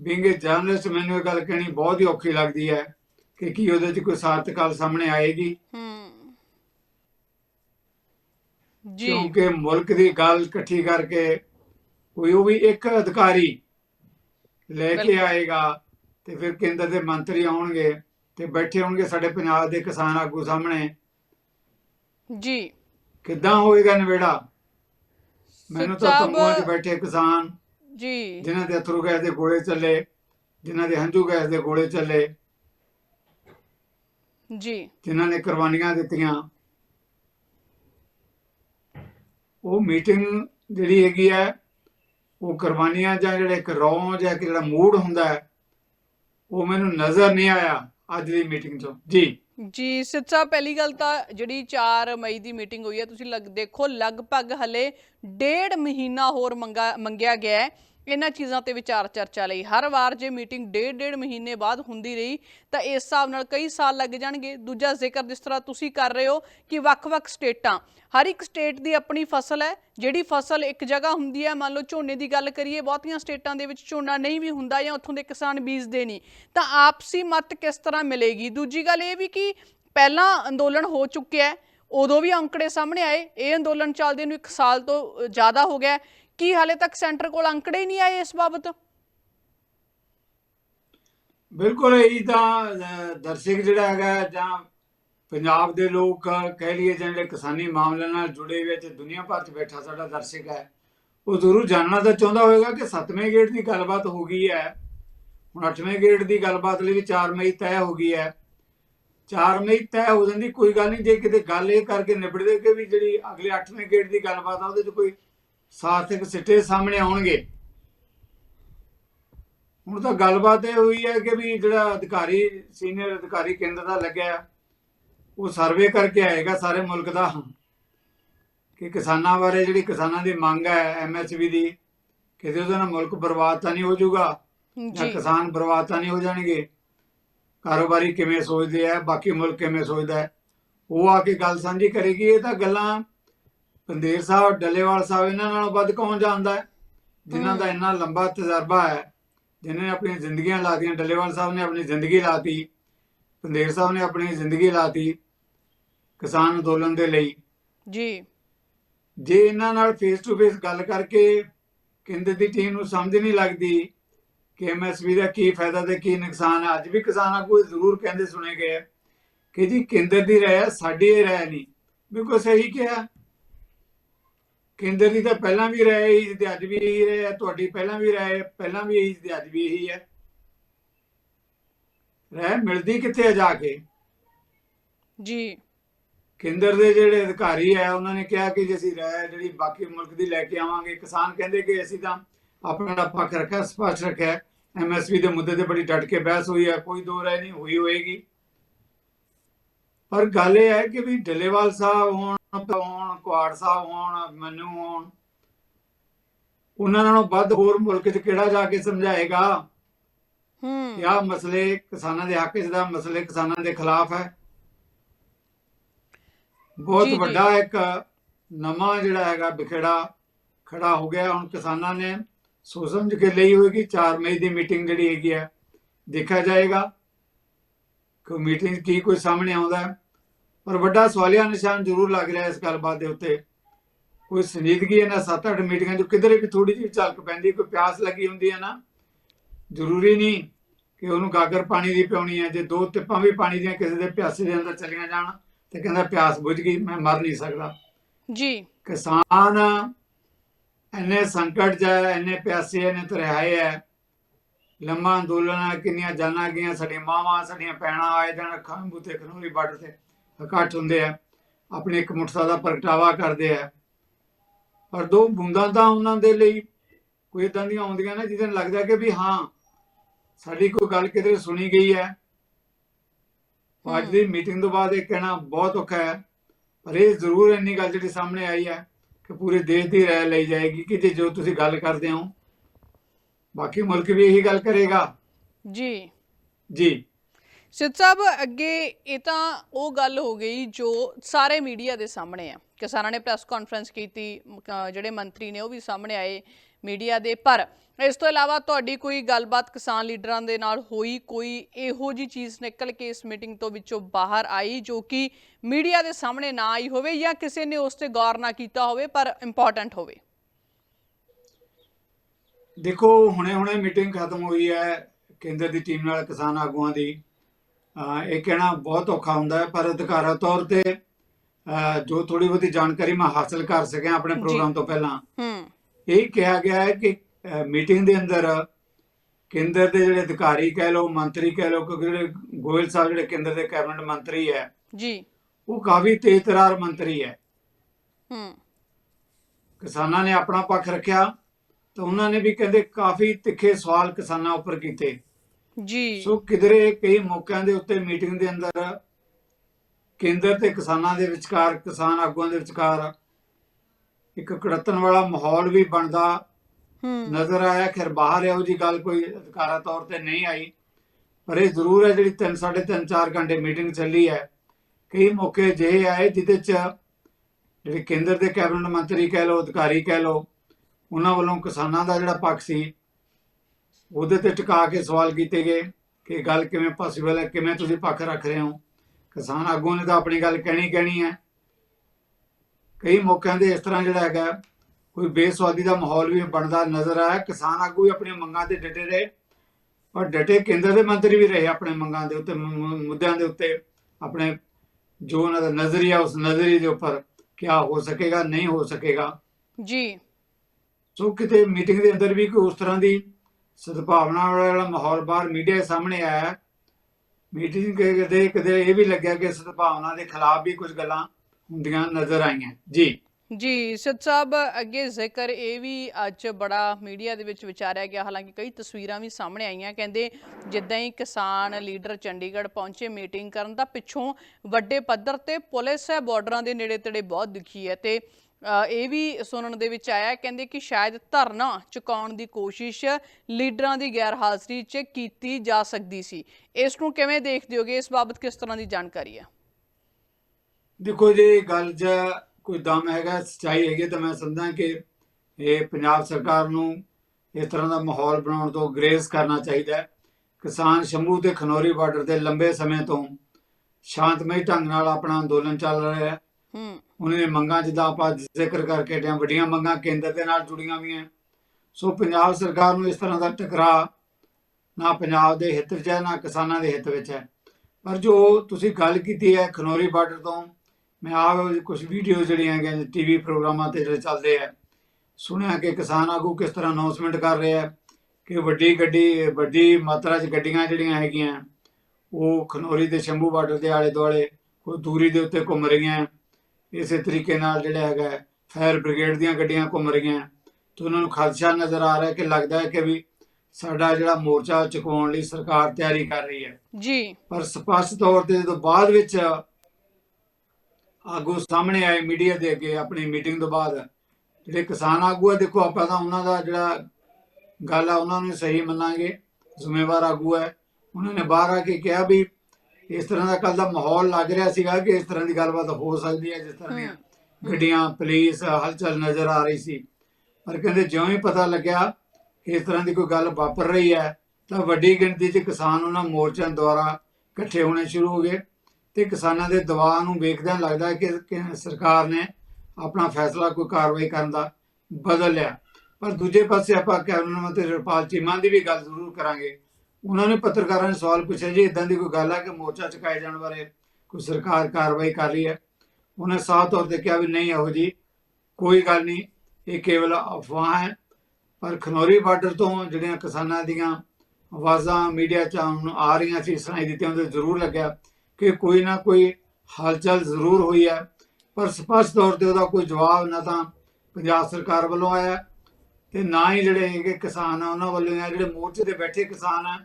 ਬਿੰਗ ਜਰਨਲਿਸਟ ਮੈਨੂੰ ਇਹ ਗੱਲ ਕਹਿਣੀ ਬਹੁਤ ਹੀ ਔਖੀ ਲੱਗਦੀ ਹੈ। ਕਿ ਕੀ ਉਹਦੇ 'ਚ ਕੋਈ ਸਾਰਥਕ ਗੱਲ ਸਾਹਮਣੇ ਆਏਗੀ? ਹੂੰ। ਜੀ। ਕਿਉਂਕਿ ਮੁਲਕ ਦੀ ਗੱਲ ਇਕੱਠੀ ਕਰਕੇ ਕੋਈ ਉਹ ਵੀ ਇੱਕ ਅਧਿਕਾਰੀ ਲੈ ਕੇ। ਆਏਗਾ ਤੇ ਫਿਰ ਕੇਂਦਰ ਦੇ ਮੰਤਰੀ ਆਉਣਗੇ ਤੇ ਬੈਠੇ ਹੋਣਗੇ ਸਾਡੇ ਪੰਜਾਬ ਦੇ ਕਿਸਾਨ ਆਗੂ ਸਾਹਮਣੇ। ਜੀ। ਕਿੱਦਾਂ ਹੋਏਗਾ ਨਵੇੜਾ ਮੈਨੂੰ ਤਾਂ ਤੰਬੂਆਂ 'ਚ ਬੈਠੇ ਕਿਸਾਨ ਜੀ। ਜਿਨ੍ਹਾਂ ਦੇ ਅਥਰੂ ਗੈਸ ਦੇ ਗੋਲੇ ਚੱਲੇ ਜਿਨ੍ਹਾਂ ਦੇ ਹੰਝੂ ਗੈਸ ਦੇ ਗੋਲੇ ਚੱਲੇ। ਜੀ। ਜਿਨ੍ਹਾਂ ਨੇ ਕੁਰਬਾਨੀਆਂ ਦਿੱਤੀਆਂ। ਉਹ ਮੀਟਿੰਗ ਜਿਹੜੀ ਹੈਗੀ ਹੈ ਉਹ ਕੁਰਬਾਨੀਆਂ ਜਾਂ ਜਿਹੜੇ ਇੱਕ ਰੌਂ ਜਾਂ ਇੱਕ ਜਿਹੜਾ ਮੂਡ ਹੁੰਦਾ ਹੈ ਉਹ ਮੈਨੂੰ ਨਜ਼ਰ ਨਹੀਂ ਆਇਆ ਅੱਜ ਦੀ ਮੀਟਿੰਗ 'ਚੋਂ। ਜੀ। ਜੀ ਸਿੱਧ ਪਹਿਲੀ ਗੱਲ ਤਾਂ ਜਿਹੜੀ 4 ਮਈ ਦੀ ਮੀਟਿੰਗ ਹੋਈ ਹੈ ਤੁਸੀਂ ਲੱਗ ਦੇਖੋ ਲਗਭਗ ਹਲੇ ਡੇਢ ਮਹੀਨਾ ਹੋਰ ਮੰਗਾ ਮੰਗਿਆ ਗਿਆ ਹੈ। ਇਹਨਾਂ ਚੀਜ਼ਾਂ ਤੇ ਵਿਚਾਰ ਚਰਚਾ ਲਈ। ਹਰ ਵਾਰ ਜੇ ਮੀਟਿੰਗ ਡੇਢ ਡੇਢ ਮਹੀਨੇ ਬਾਅਦ ਹੁੰਦੀ ਰਹੀ, ਤਾਂ ਇਸ ਹਿਸਾਬ ਨਾਲ ਕਈ ਸਾਲ ਲੱਗ ਜਾਣਗੇ। ਦੂਜਾ ਜ਼ਿਕਰ ਜਿਸ ਤਰ੍ਹਾਂ ਤੁਸੀਂ ਕਰ ਰਹੇ ਹੋ ਕਿ ਵੱਖ-ਵੱਖ ਸਟੇਟਾਂ, ਹਰ ਇੱਕ ਸਟੇਟ ਦੀ ਆਪਣੀ ਫਸਲ ਹੈ, ਜਿਹੜੀ ਫਸਲ ਇੱਕ ਜਗ੍ਹਾ ਹੁੰਦੀ ਹੈ। ਮੰਨ ਲਓ ਝੋਨੇ ਦੀ ਗੱਲ ਕਰੀਏ, ਬਹੁਤੀਆਂ ਸਟੇਟਾਂ ਦੇ ਵਿੱਚ ਝੋਨਾ ਨਹੀਂ ਵੀ ਹੁੰਦਾ ਜਾਂ ਉੱਥੋਂ ਦੇ ਕਿਸਾਨ ਬੀਜਦੇ ਨਹੀਂ। ਤਾਂ ਆਪਸੀ ਮਤ ਕਿਸ ਤਰ੍ਹਾਂ ਮਿਲੇਗੀ? ਦੂਜੀ ਗੱਲ ਇਹ ਵੀ ਕਿ ਪਹਿਲਾਂ ਅੰਦੋਲਨ ਹੋ ਚੁੱਕਿਆ ਹੈ, ਉਦੋਂ ਵੀ ਅੰਕੜੇ ਸਾਹਮਣੇ ਆਏ। ਇਹ ਅੰਦੋਲਨ ਚੱਲਦੇ ਨੂੰ ਇੱਕ ਸਾਲ ਤੋਂ ਜ਼ਿਆਦਾ ਹੋ ਗਿਆ ਕੀ ਹਾਲੇ ਤੱਕ ਸੈਂਟਰ ਕੋਲ ਅੰਕੜੇ ਨਹੀਂ ਆਏ ਇਸ ਬਾਬਤ? ਬਿਲਕੁਲ ਇਹ ਤਾਂ ਦਰਸ਼ਕ ਜਿਹੜਾ ਹੈਗਾ, ਜਾਂ ਪੰਜਾਬ ਦੇ ਲੋਕ ਕਹਿ ਲਈਏ ਜਿਹੜੇ ਕਿਸਾਨੀ ਮਾਮਲਿਆਂ ਨਾਲ ਜੁੜੇ ਹੋਏ ਤੇ ਦੁਨੀਆ ਭਰ 'ਚ ਬੈਠਾ ਸਾਡਾ ਦਰਸ਼ਕ ਹੈ, ਉਹ ਜ਼ਰੂਰ ਜਾਣਨਾ ਤਾਂ ਚਾਹੁੰਦਾ ਹੋਵੇਗਾ ਕਿ 7ਵੇਂ ਗੇੜ ਦੀ ਗੱਲਬਾਤ ਹੋ ਗਈ ਹੈ। ਹੁਣ 8ਵੇਂ ਗੇੜ ਦੀ ਗੱਲਬਾਤ ਲਈ ਵੀ 4 ਮਈ ਤੈਅ ਹੋ ਗਈ ਹੈ। 4 ਮਈ ਤੈਅ ਹੋ ਜਾਂਦੀ, ਕੋਈ ਗੱਲ ਨਹੀਂ, ਜੇ ਕਿਤੇ ਗੱਲ ਇਹ ਕਰਕੇ ਨਿਬੜਦੇ ਕਿ ਵੀ ਜਿਹੜੀ ਅਗਲੇ 8ਵੇਂ ਗੇੜ ਦੀ ਗੱਲਬਾਤ ਆ, ਉਹਦੇ 'ਚ ਕੋਈ ਸਾਰਥਕ ਸਿੱਟੇ ਸਾਹਮਣੇ ਆਉਣਗੇ। ਹੁਣ ਤਾਂ ਗੱਲਬਾਤ ਇਹ ਹੋਈ ਹੈ ਕਿ ਵੀ ਜਿਹੜਾ ਅਧਿਕਾਰੀ ਸੀਨੀਅਰ ਅਧਿਕਾਰੀ ਕੇਂਦਰ ਦਾ ਲੱਗਿਆ ਉਹ ਸਰਵੇ ਕਰਕੇ ਆਏਗਾ ਸਾਰੇ ਮੁਲਕ ਦਾ ਕਿ ਕਿਸਾਨਾਂ ਬਾਰੇ ਜਿਹੜੀ ਕਿਸਾਨਾਂ ਦੀ ਮੰਗ ਹੈ ਐਮਐਸਪੀ ਦੀ ਕਿਤੇ ਉਹਦੇ ਨਾਲ ਮੁਲਕ ਬਰਬਾਦ ਤਾਂ ਨਹੀਂ ਹੋ ਜਾਊਗਾ ਜਾਂ ਕਿਸਾਨ ਬਰਬਾਦ ਤਾਂ ਨਹੀਂ ਹੋ ਜਾਣਗੇ ਕਾਰੋਬਾਰੀ ਕਿਵੇਂ ਸੋਚਦੇ ਆ ਬਾਕੀ ਮੁਲਕ ਕਿਵੇਂ ਸੋਚਦਾ ਉਹ ਆ ਕੇ ਗੱਲ ਸਾਂਝੀ ਕਰੇਗੀ। ਇਹ ਤਾਂ ਗੱਲਾਂ ਪੰਦੇਰ ਸਾਹਿਬ ਡੱਲੇਵਾਲ ਸਾਹਿਬ ਇਹਨਾਂ ਨਾਲੋਂ ਵੱਧ ਕੌਣ ਜਾਣਦਾ ਹੈ? ਜਿਨ੍ਹਾਂ ਦਾ ਇੰਨਾ ਲੰਬਾ ਤਜਰਬਾ ਹੈ ਜਿਨ੍ਹਾਂ ਨੇ ਆਪਣੀਆਂ ਜ਼ਿੰਦਗੀਆਂ ਲਾਤੀਆਂ ਡੱਲੇਵਾਲ ਸਾਹਿਬ ਨੇ ਆਪਣੀ ਜ਼ਿੰਦਗੀ ਲਾਤੀ ਪੰਦੇਰ ਸਾਹਿਬ ਨੇ ਆਪਣੀ ਜ਼ਿੰਦਗੀ ਲਾਤੀ ਕਿਸਾਨ ਅੰਦੋਲਨ ਦੇ ਲਈ। ਜੀ। ਜੇ ਇਹਨਾਂ ਨਾਲ ਫੇਸ ਟੂ ਫੇਸ ਗੱਲ ਕਰਕੇ ਕੇਂਦਰ ਦੀ ਟੀਮ ਨੂੰ ਸਮਝ ਨਹੀਂ ਲੱਗਦੀ ਕਿ ਐਮਐਸਪੀ ਦਾ ਕੀ ਫਾਇਦਾ ਤੇ ਕੀ ਨੁਕਸਾਨ ਹੈ ਅੱਜ ਵੀ ਕਿਸਾਨ ਆਗੂ ਜ਼ਰੂਰ ਕਹਿੰਦੇ ਸੁਣੇ ਗਏ ਕਿ ਜੀ ਕੇਂਦਰ ਦੀ ਹੈ, ਸਾਡੀ ਇਹ ਰਾਏ ਨਹੀਂ। ਬਿਲਕੁਲ ਸਹੀ ਕਿਹਾ। ਕੇਂਦਰ ਦੀ ਤਾਂ ਪਹਿਲਾਂ ਵੀ ਰਾਏ ਹੀ ਤੇ ਅੱਜ ਵੀ ਇਹੀ ਰਾਏ ਹੈ ਤੁਹਾਡੀ ਪਹਿਲਾਂ ਵੀ ਰਾਏ ਹੈ, ਪਹਿਲਾਂ ਵੀ ਇਹੀ ਤੇ ਅੱਜ ਵੀ ਇਹੀ ਹੈ ਰਾਏ ਮਿਲਦੀ ਕਿੱਥੇ ਹੈ ਜਾ ਕੇ? ਜੀ। ਕੇਂਦਰ ਦੇ ਜਿਹੜੇ ਅਧਿਕਾਰੀ ਹੈ ਉਹਨਾਂ ਨੇ ਕਿਹਾ ਕਿ ਜੇ ਅਸੀਂ ਰਾਇ ਜਿਹੜੀ ਬਾਕੀ ਮੁਲਕ ਦੀ ਲੈ ਕੇ ਆਵਾਂਗੇ ਕਿਸਾਨ ਕਹਿੰਦੇ ਕਿ ਅਸੀਂ ਤਾਂ ਆਪਣਾ ਪੱਖ ਰੱਖਿਆ ਸਪਸ਼ਟ ਰੱਖਿਆ। ਐਮਐਸਪੀ ਦੇ ਮੁੱਦੇ ਤੇ ਬੜੀ ਡਟ ਕੇ ਬਹਿਸ ਹੋਈ ਹੈ ਕੋਈ ਦੋ ਰਾਏ ਨਹੀਂ ਹੋਈ ਹੋਏਗੀ। ਪਰ ਗੱਲ ਇਹ ਹੈ ਕਿ ਵੀ ਡੱਲੇਵਾਲ ਸਾਹਿਬ ਹੋਣ ਹੋਣ ਕੁਆੜ ਸਾਹਿਬ ਹੋਣ ਮੈਨੂੰ ਹੋਣ ਉਹਨਾਂ ਨਾਲੋਂ ਵੱਧ ਹੋਰ ਮੁਲਕ 'ਚ ਕਿਹੜਾ ਜਾ ਕੇ ਸਮਝਾਏਗਾ? ਹੂੰ। ਆਹ ਮਸਲੇ ਕਿਸਾਨਾਂ ਦੇ ਹੱਕ 'ਚ ਦਾ ਮਸਲੇ ਕਿਸਾਨਾਂ ਦੇ ਖਿਲਾਫ ਹੈ। ਬਹੁਤ। ਵੱਡਾ ਇੱਕ ਨਵਾਂ ਜਿਹੜਾ ਹੈਗਾ ਵਿਖੇੜਾ ਖੜਾ ਹੋ ਗਿਆ ਹੁਣ ਕਿਸਾਨਾਂ ਨੇ। ਸੋਚ ਸਮਝ ਕੇ ਲਈ ਹੋਏਗੀ 4 ਮਈ ਦੀ ਮੀਟਿੰਗ ਜਿਹੜੀ ਹੈਗੀ ਹੈ ਦੇਖਿਆ ਜਾਏਗਾ। ਕਿ ਮੀਟਿੰਗ ਕੀ ਕੋਈ ਸਾਹਮਣੇ ਆਉਂਦਾ ਹੈ। ਪਰ ਵੱਡਾ ਸਵਾਲੀਆ ਨਿਸ਼ਾਨ ਜ਼ਰੂਰ ਲੱਗ ਰਿਹਾ ਇਸ ਗੱਲਬਾਤ ਦੇ ਉੱਤੇ। ਕੋਈ ਸੰਜੀਦਗੀ ਇਹਨਾਂ 7-8 ਮੀਟਿੰਗਾਂ ਜੋ ਕਿਧਰੇ ਵੀ ਥੋੜੀ ਜਿਹੀ ਝਲਕ ਪੈਂਦੀ ਕੋਈ ਪਿਆਸ ਲੱਗੀ ਹੁੰਦੀ ਹੈ ਨਾ। ਜ਼ਰੂਰੀ ਨਹੀਂ ਕਿ ਉਹਨੂੰ ਗਾਗਰ ਪਾਣੀ ਦੀ ਪਿਉਣੀ ਹੈ ਜੇ ਦੋ ਟਿੱਪਾਂ ਵੀ ਪਾਣੀ ਦੀਆਂ ਕਿਸੇ ਦੇ ਪਿਆਸੇ ਦੇ ਅੰਦਰ ਚਲੀਆਂ ਜਾਣ ਤੇ ਕਹਿੰਦਾ ਪਿਆਸ ਬੁਝ ਗਈ ਮੈਂ ਮਰ ਨਹੀਂ ਸਕਦਾ। ਜੀ। ਕਿਸਾਨ ਇੰਨੇ ਸੰਕਟ ਚ ਇੰਨੇ ਪਿਆਸੇ ਇੰਨੇ ਤਰਿਹਾਏ ਹੈ। ਲੰਮਾ ਅੰਦੋਲਨ ਕਿੰਨੀਆਂ ਜਾਨਾਂ ਗਈਆਂ ਸਾਡੀਆਂ ਮਾਵਾਂ ਸਾਡੀਆਂ ਭੈਣਾਂ ਆਏ ਦਿਨ ਅੱਖਾਂ ਬੂਤੇ ਖਨੋਰੀ ਬਾਰਡਰ ਤੇ। ਇਕੱਠ ਹੁੰਦੇ ਆ ਆਪਣੀ ਇੱਕ ਮੁਠਤਾ ਦਾ ਪ੍ਰਗਟਾਵਾ ਕਰਦੇ ਆ। ਪਰ ਦੋ ਬੂੰਦਾਂ ਤਾਂ ਉਹਨਾਂ ਦੇ ਲਈ ਕੋਈ ਇਦਾਂ ਦੀਆਂ ਆਉਂਦੀਆਂ ਨੇ ਜਿਹਦੇ ਨਾਲ ਲੱਗਦਾ ਕਿ ਵੀ ਹਾਂ ਸਾਡੀ ਕੋਈ ਗੱਲ ਕਿਤੇ ਸੁਣੀ ਗਈ ਹੈ। ਅੱਜ ਦੀ ਮੀਟਿੰਗ ਤੋਂ ਬਾਅਦ ਇਹ ਕਹਿਣਾ ਬਹੁਤ ਔਖਾ ਹੈ ਪਰ ਇਹ ਜ਼ਰੂਰ ਇੰਨੀ ਗੱਲ ਜਿਹੜੀ ਸਾਹਮਣੇ ਆਈ ਹੈ ਕਿ ਪੂਰੇ ਦੇਸ਼ ਦੀ ਰਾਏ ਲਈ ਜਾਏਗੀ ਕਿ ਜੇ ਜੋ ਤੁਸੀਂ ਗੱਲ ਕਰਦੇ ਹੋ ਬਾਕੀ ਮੁਲਕ ਵੀ ਇਹੀ ਗੱਲ ਕਰੇਗਾ। ਜੀ। ਜੀ। ਸਿੱਧ ਸਾਹਿਬ, ਅੱਗੇ ਇਹ ਤਾਂ ਉਹ ਗੱਲ ਹੋ ਗਈ ਜੋ ਸਾਰੇ ਮੀਡੀਆ ਦੇ ਸਾਹਮਣੇ ਆ। ਕਿਸਾਨਾਂ ਨੇ ਪ੍ਰੈਸ ਕਾਨਫਰੰਸ ਕੀਤੀ ਜਿਹੜੇ ਮੰਤਰੀ ਨੇ ਉਹ ਵੀ ਸਾਹਮਣੇ ਆਏ ਮੀਡੀਆ ਦੇ। ਪਰ ਇਸ ਤੋਂ ਇਲਾਵਾ ਤੁਹਾਡੀ ਕੋਈ ਗੱਲਬਾਤ ਕਿਸਾਨ ਲੀਡਰਾਂ ਦੇ ਨਾਲ ਹੋਈ? ਕੋਈ ਇਹੋ ਜੀ ਚੀਜ਼ ਨਿਕਲ ਕੇ ਇਸ ਮੀਟਿੰਗ ਤੋਂ ਵਿੱਚੋਂ ਬਾਹਰ ਆਈ ਜੋ ਕਿ ਮੀਡੀਆ ਦੇ ਸਾਹਮਣੇ ਨਾ ਆਈ ਹੋਵੇ ਜਾਂ ਕਿਸੇ ਨੇ ਉਸ ਤੇ ਗੌਰ ਨਾ ਕੀਤਾ ਹੋਵੇ, ਪਰ ਇੰਪੋਰਟੈਂਟ ਹੋਵੇ? ਦੇਖੋ ਹੁਣੇ ਹੁਣੇ ਮੀਟਿੰਗ ਖਤਮ ਹੋਈ ਹੈ। ਕੇਂਦਰ ਦੀ ਟੀਮ ਨਾਲ ਕਿਸਾਨ ਆਗੂਆਂ ਦੀ ਇਹ ਕਹਿਣਾ ਬਹੁਤ ਔਖਾ ਹੁੰਦਾ ਹੈ ਪਰ ਅਧਿਕਾਰਤ ਤੌਰ ਤੇ ਜੋ ਥੋੜੀ ਬਹੁਤੀ ਜਾਣਕਾਰੀ ਮੈਂ ਹਾਸਲ ਕਰ ਸਕਿਆ ਆਪਣੇ। ਪ੍ਰੋਗਰਾਮ ਤੋਂ ਪਹਿਲਾਂ ਹੂੰ। ਇਹ ਕਿਹਾ ਗਿਆ ਹੈ ਕਿ ਮੀਟਿੰਗ ਦੇ ਅੰਦਰ ਕੇਂਦਰ ਦੇ ਜਿਹੜੇ ਅਧਿਕਾਰੀ ਕਹਿ ਲਓ ਮੰਤਰੀ ਕਹਿ ਲਓ ਕਿਉਂਕਿ ਜਿਹੜੇ ਗੋਇਲ ਸਾਹਿਬ ਜਿਹੜੇ ਕੇਂਦਰ ਦੇ ਕੈਬਨਿਟ ਮੰਤਰੀ ਹੈ ਜੀ। ਉਹ ਕਾਫੀ ਤੇਜ਼ ਤਰਾਰ ਮੰਤਰੀ ਹੈ। ਹੂੰ। ਕਿਸਾਨਾਂ ਨੇ ਆਪਣਾ ਪੱਖ ਰੱਖਿਆ ਤਾਂ ਉਹਨਾਂ ਨੇ ਵੀ ਕਹਿੰਦੇ ਕਾਫੀ ਤਿੱਖੇ ਸਵਾਲ ਕਿਸਾਨਾਂ ਉੱਪਰ ਕੀਤੇ। ਜੀ। ਸੋ ਕਿਧਰੇ ਕਈ ਮੌਕਿਆਂ ਦੇ ਉੱਤੇ ਮੀਟਿੰਗ ਦੇ ਅੰਦਰ ਕੇਂਦਰ ਤੇ ਕਿਸਾਨਾਂ ਦੇ ਵਿਚਕਾਰ ਕਿਸਾਨ ਆਗੂਆਂ ਦੇ ਵਿਚਕਾਰ ਇੱਕ ਕੜਤਨ ਵਾਲਾ ਮਾਹੌਲ ਵੀ ਬਣਦਾ ਹੂੰ। ਨਜ਼ਰ ਆਇਆ। ਖੈਰ ਬਾਹਰ ਇਹੋ ਜੀ ਗੱਲ ਕੋਈ ਅਧਿਕਾਰਾ ਤੌਰ ਤੇ ਨਹੀਂ ਆਈ ਪਰ ਇਹ ਜ਼ਰੂਰ ਹੈ ਜਿਹੜੀ 3 3.5 4 ਘੰਟੇ ਮੀਟਿੰਗ ਚੱਲੀ ਹੈ। ਕਈ ਮੌਕੇ ਜਿਹੇ ਆਏ ਜਿਹਦੇ ਚ ਜਿਹੜੇ ਕੇਂਦਰ ਦੇ ਕੈਬਨਿਟ ਮੰਤਰੀ ਕਹਿ ਲਓ ਅਧਿਕਾਰੀ ਕਹਿ ਲਓ ਉਹਨਾਂ ਵੱਲੋਂ ਕਿਸਾਨਾਂ ਦਾ ਜਿਹੜਾ ਪੱਖ ਸੀ ਉਹਦੇ ਤੇ ਟਿਕਾ ਕੇ ਸਵਾਲ ਕੀਤੇ ਗਏ ਕਿ ਗੱਲ ਕਿਵੇਂ ਪੋਸੀਬਲ ਹੈ ਕਿਵੇਂ ਤੁਸੀਂ ਪੱਖ ਰੱਖ ਰਹੇ ਹੋ। ਕਿਸਾਨ ਆਗੂ ਨੇ ਤਾਂ ਆਪਣੀ ਗੱਲ ਕਹਿਣੀ ਕਹਿਣੀ ਹੈ। ਕਈ ਮੌਕਿਆਂ ਦੇ ਇਸ ਤਰ੍ਹਾਂ ਜਿਹੜਾ ਹੈਗਾ ਕੋਈ ਬੇਸਵਾਦੀ ਦਾ ਮਾਹੌਲ ਵੀ ਬਣਦਾ ਨਜ਼ਰ ਆਇਆ। ਕਿਸਾਨ ਆਗੂ ਵੀ ਆਪਣੀਆਂ ਮੰਗਾਂ ਤੇ ਡਟੇ ਰਹੇ ਪਰ ਡਟੇ ਕੇਂਦਰ ਦੇ ਮੰਤਰੀ ਵੀ ਰਹੇ ਆਪਣੇ ਮੰਗਾਂ ਦੇ ਉੱਤੇ ਮੁੱਦਿਆਂ ਦੇ ਉੱਤੇ। ਆਪਣੇ ਜੋ ਉਹਨਾਂ ਦਾ ਨਜ਼ਰੀਆ ਉਸ ਨਜ਼ਰੀਏ ਦੇ ਉੱਪਰ ਕਿਆ ਹੋ ਸਕੇਗਾ ਨਹੀਂ ਹੋ ਸਕੇਗਾ। ਜੀ। ਸੋ ਕਿਤੇ ਮੀਟਿੰਗ ਦੇ ਅੰਦਰ ਵੀ ਕੋਈ ਉਸ ਤਰ੍ਹਾਂ ਦੀ ਸਦਭਾਵਨਾ ਵਾਲਾ ਮਾਹੌਲ ਬਾਹਰ ਮੀਡੀਆ ਸਾਹਮਣੇ ਆਇਆ ਮੀਟਿੰਗ ਕਦੇ ਕਦੇ ਇਹ ਵੀ ਲੱਗਿਆ ਕਿ ਸਦਭਾਵਨਾ ਦੇ ਖਿਲਾਫ ਵੀ ਕੁਝ ਗੱਲਾਂ ਹੁੰਦੀਆਂ ਨਜ਼ਰ ਆਈਆਂ। ਜੀ। ਜੀ, ਸਿੱਧ ਸਾਹਿਬ, ਅੱਗੇ ਜ਼ਿਕਰ ਇਹ ਵੀ ਅੱਜ ਬੜਾ ਮੀਡੀਆ ਦੇ ਵਿੱਚ ਵਿਚਾਰਿਆ ਗਿਆ। ਹਾਲਾਂਕਿ ਕਈ ਤਸਵੀਰਾਂ ਵੀ ਸਾਹਮਣੇ ਆਈਆਂ। ਕਹਿੰਦੇ ਜਿੱਦਾਂ ਹੀ ਕਿਸਾਨ ਲੀਡਰ ਚੰਡੀਗੜ੍ਹ ਪਹੁੰਚੇ ਮੀਟਿੰਗ ਕਰਨ ਦਾ ਪਿੱਛੋਂ ਵੱਡੇ ਪੱਧਰ ਤੇ ਪੁਲਿਸ ਹੈ, ਬਾਰਡਰਾਂ ਦੇ ਨੇੜੇ ਤੇੜੇ ਬਹੁਤ ਦੁਖੀ ਹੈ ਤੇ ਇਹ ਵੀ ਸੁਣਨ ਦੇ ਵਿੱਚ ਆਇਆ ਕਹਿੰਦੇ ਕਿ ਸ਼ਾਇਦ ਧਰਨਾ ਚੁਕਾਉਣ ਦੀ ਕੋਸ਼ਿਸ਼ ਲੀਡਰਾਂ ਦੀ ਗੈਰ ਹਾਜ਼ਰੀ 'ਚ ਕੀਤੀ ਜਾ ਸਕਦੀ ਸੀ। ਇਸ ਨੂੰ ਕਿਵੇਂ ਦੇਖਦੇ ਹੋਗੇ? ਇਸ ਬਾਬਤ ਕਿਸ ਤਰ੍ਹਾਂ ਦੀ ਜਾਣਕਾਰੀ ਹੈ? ਦੇਖੋ ਜੇ ਗੱਲ 'ਚ ਕੋਈ ਦਮ ਹੈਗਾ ਸੱਚਾਈ ਹੈਗੀ ਤਾਂ ਮੈਂ ਸਮਝਦਾ ਕਿ ਇਹ ਪੰਜਾਬ ਸਰਕਾਰ ਨੂੰ ਇਸ ਤਰ੍ਹਾਂ ਦਾ ਮਾਹੌਲ ਬਣਾਉਣ ਤੋਂ ਗ੍ਰੇਸ ਕਰਨਾ ਚਾਹੀਦਾ ਹੈ। ਕਿਸਾਨ ਸ਼ੰਭੂ ਤੇ ਖਨੌਰੀ ਬਾਰਡਰ ਤੇ ਲੰਬੇ ਸਮੇਂ ਤੋਂ ਸ਼ਾਂਤਮਈ ਢੰਗ ਨਾਲ ਆਪਣਾ ਅੰਦੋਲਨ ਚੱਲ ਰਿਹਾ ਹੈ। ਹੂੰ। ਉਹਨਾਂ ਦੀਆਂ ਮੰਗਾਂ ਜਿੱਦਾਂ ਆਪਾਂ ਜ਼ਿਕਰ ਕਰਕੇ ਹਟੇ ਵੱਡੀਆਂ ਮੰਗਾਂ ਕੇਂਦਰ ਦੇ ਨਾਲ ਜੁੜੀਆਂ ਵੀ ਹੈ ਸੋ ਪੰਜਾਬ ਸਰਕਾਰ ਨੂੰ ਇਸ ਤਰ੍ਹਾਂ ਦਾ ਟਕਰਾਅ ਨਾ ਪੰਜਾਬ ਦੇ ਹਿੱਤ ਵਿੱਚ ਹੈ, ਨਾ ਕਿਸਾਨਾਂ ਦੇ ਹਿੱਤ ਵਿੱਚ ਹੈ। ਪਰ ਜੋ ਤੁਸੀਂ ਗੱਲ ਕੀਤੀ ਹੈ ਖਨੌਰੀ ਬਾਰਡਰ ਤੋਂ, ਮੈਂ ਆਪ ਕੁਝ ਵੀਡੀਓ ਜਿਹੜੀਆਂ ਹੈਗੀਆਂ ਟੀਵੀ ਪ੍ਰੋਗਰਾਮਾਂ ਤੇ ਜਿਹੜੇ ਚੱਲਦੇ ਆ, ਸੁਣਿਆ ਕਿ ਕਿਸਾਨ ਆਗੂ ਕਿਸ ਤਰ੍ਹਾਂ ਅਨਾਉਂਸਮੈਂਟ ਕਰ ਰਿਹਾ ਆ ਕਿ ਵੱਡੀ ਗੱਡੀ, ਵੱਡੀ ਮਾਤਰਾ 'ਚ ਗੱਡੀਆਂ ਜਿਹੜੀਆਂ ਹੈਗੀਆਂ, ਉਹ ਖਨੌਰੀ ਦੇ ਸ਼ੰਭੂ ਬਾਰਡਰ ਦੇ ਆਲੇ ਦੁਆਲੇ ਕੋਈ ਦੂਰੀ ਦੇ ਉੱਤੇ ਘੁੰਮ ਰਹੀਆਂ। ਇਸੇ ਤਰੀਕੇ ਨਾਲ ਜਿਹੜਾ ਹੈਗਾ ਫਾਇਰ ਬ੍ਰਿਗੇਡ ਦੀਆਂ ਗੱਡੀਆਂ ਘੁੰਮ ਰਹੀਆਂ। ਤੇ ਉਹਨਾਂ ਨੂੰ ਖਦਸ਼ਾ ਨਜ਼ਰ ਆ ਰਿਹਾ ਕਿ ਲੱਗਦਾ ਹੈ ਕਿ ਵੀ ਸਾਡਾ ਜਿਹੜਾ ਮੋਰਚਾ ਚੁਕਵਾਉਣ ਲਈ ਸਰਕਾਰ ਤਿਆਰੀ ਕਰ ਰਹੀ ਹੈ। ਜੀ। ਪਰ ਸਪਸ਼ਟ ਤੌਰ ਤੇ ਜਦੋਂ ਬਾਅਦ ਵਿੱਚ ਆਗੂ ਸਾਹਮਣੇ ਆਏ ਮੀਡੀਆ ਦੇ ਅੱਗੇ ਆਪਣੀ ਮੀਟਿੰਗ ਤੋਂ ਬਾਅਦ ਜਿਹੜੇ ਕਿਸਾਨ ਆਗੂ ਆ ਦੇਖੋ ਆਪਾਂ ਤਾਂ ਉਹਨਾਂ ਦਾ ਜਿਹੜਾ ਗੱਲ ਆ ਉਹਨਾਂ ਨੂੰ ਸਹੀ ਮੰਨਾਂਗੇ ਜ਼ਿੰਮੇਵਾਰ ਆਗੂ ਹੈ। ਉਹਨਾਂ ਨੇ ਬਾਹਰ ਆ ਕੇ ਕਿਹਾ ਵੀ ਇਸ ਤਰ੍ਹਾਂ ਦਾ ਕੱਲ ਦਾ ਮਾਹੌਲ ਲੱਗ ਰਿਹਾ ਸੀਗਾ ਕਿ ਇਸ ਤਰ੍ਹਾਂ ਦੀ ਗੱਲਬਾਤ ਹੋ ਸਕਦੀ ਹੈ ਜਿਸ ਤਰ੍ਹਾਂ ਦੀਆਂ ਗੱਡੀਆਂ ਪੁਲਿਸ ਹਲਚਲ ਨਜ਼ਰ ਆ ਰਹੀ ਸੀ। ਪਰ ਕਹਿੰਦੇ ਜਿਉਂ ਹੀ ਪਤਾ ਲੱਗਿਆ ਇਸ ਤਰ੍ਹਾਂ ਦੀ ਕੋਈ ਗੱਲ ਵਾਪਰ ਰਹੀ ਹੈ ਤਾਂ ਵੱਡੀ ਗਿਣਤੀ 'ਚ ਕਿਸਾਨ ਉਹਨਾਂ ਮੋਰਚਿਆਂ ਦੁਆਰਾ ਇਕੱਠੇ ਹੋਣੇ ਸ਼ੁਰੂ ਹੋ ਗਏ ਤੇ ਕਿਸਾਨਾਂ ਦੇ ਦਬਾਅ ਨੂੰ ਵੇਖਦਿਆਂ ਲੱਗਦਾ ਕਿ ਸਰਕਾਰ ਨੇ ਆਪਣਾ ਫੈਸਲਾ ਕੋਈ ਕਾਰਵਾਈ ਕਰਨ ਦਾ ਬਦਲ ਲਿਆ। ਪਰ ਦੂਜੇ ਪਾਸੇ ਆਪਾਂ ਕੈਬਨਿਟ ਮੰਤਰੀ ਰਪਾਲ ਚੀਮਾ ਦੀ ਵੀ ਗੱਲ ਜ਼ਰੂਰ ਕਰਾਂਗੇ। ਉਹਨਾਂ ਨੇ ਪੱਤਰਕਾਰਾਂ ਨੇ ਸਵਾਲ ਪੁੱਛਿਆ ਜੀ ਇਦਾਂ ਦੀ ਕੋਈ ਗੱਲ ਹੈ ਕਿ ਮੋਰਚਾ ਚੁਕਾਏ ਜਾਣ ਬਾਰੇ ਕੋਈ ਸਰਕਾਰ ਕਾਰਵਾਈ ਕਰ ਰਹੀ ਹੈ? ਉਹਨੇ ਸਾਫ਼ ਤੌਰ ਤੇ ਕਿਹਾ ਵੀ ਨਹੀਂ, ਇਹੋ ਜੀ ਕੋਈ ਗੱਲ ਨਹੀਂ, ਇਹ ਕੇਵਲ ਅਫਵਾਹ ਹੈ। ਪਰ ਖਨੌਰੀ ਬਾਰਡਰ ਤੋਂ ਜਿਹੜੀਆਂ ਕਿਸਾਨਾਂ ਦੀਆਂ ਆਵਾਜ਼ਾਂ ਮੀਡੀਆ 'ਚ ਆਉਣ- ਆ ਰਹੀਆਂ ਸੀ ਸੁਣਾਈ ਦਿੱਤੀਆਂ ਉਹਦੇ ਜ਼ਰੂਰ ਲੱਗਿਆ ਕਿ ਕੋਈ ਨਾ ਕੋਈ ਹਲਚਲ ਜ਼ਰੂਰ ਹੋਈ ਹੈ। ਪਰ ਸਪਸ਼ਟ ਤੌਰ ਤੇ ਉਹਦਾ ਕੋਈ ਜਵਾਬ ਨਾ ਤਾਂ ਪੰਜਾਬ ਸਰਕਾਰ ਵੱਲੋਂ ਆਇਆ ਤੇ ਨਾ ਹੀ ਜਿਹੜੇ ਹੈਗੇ ਕਿਸਾਨ ਆ, ਉਹਨਾਂ ਵੱਲੋਂ ਜਾਂ ਜਿਹੜੇ ਮੋਰਚੇ ਤੇ ਬੈਠੇ ਕਿਸਾਨ ਆ,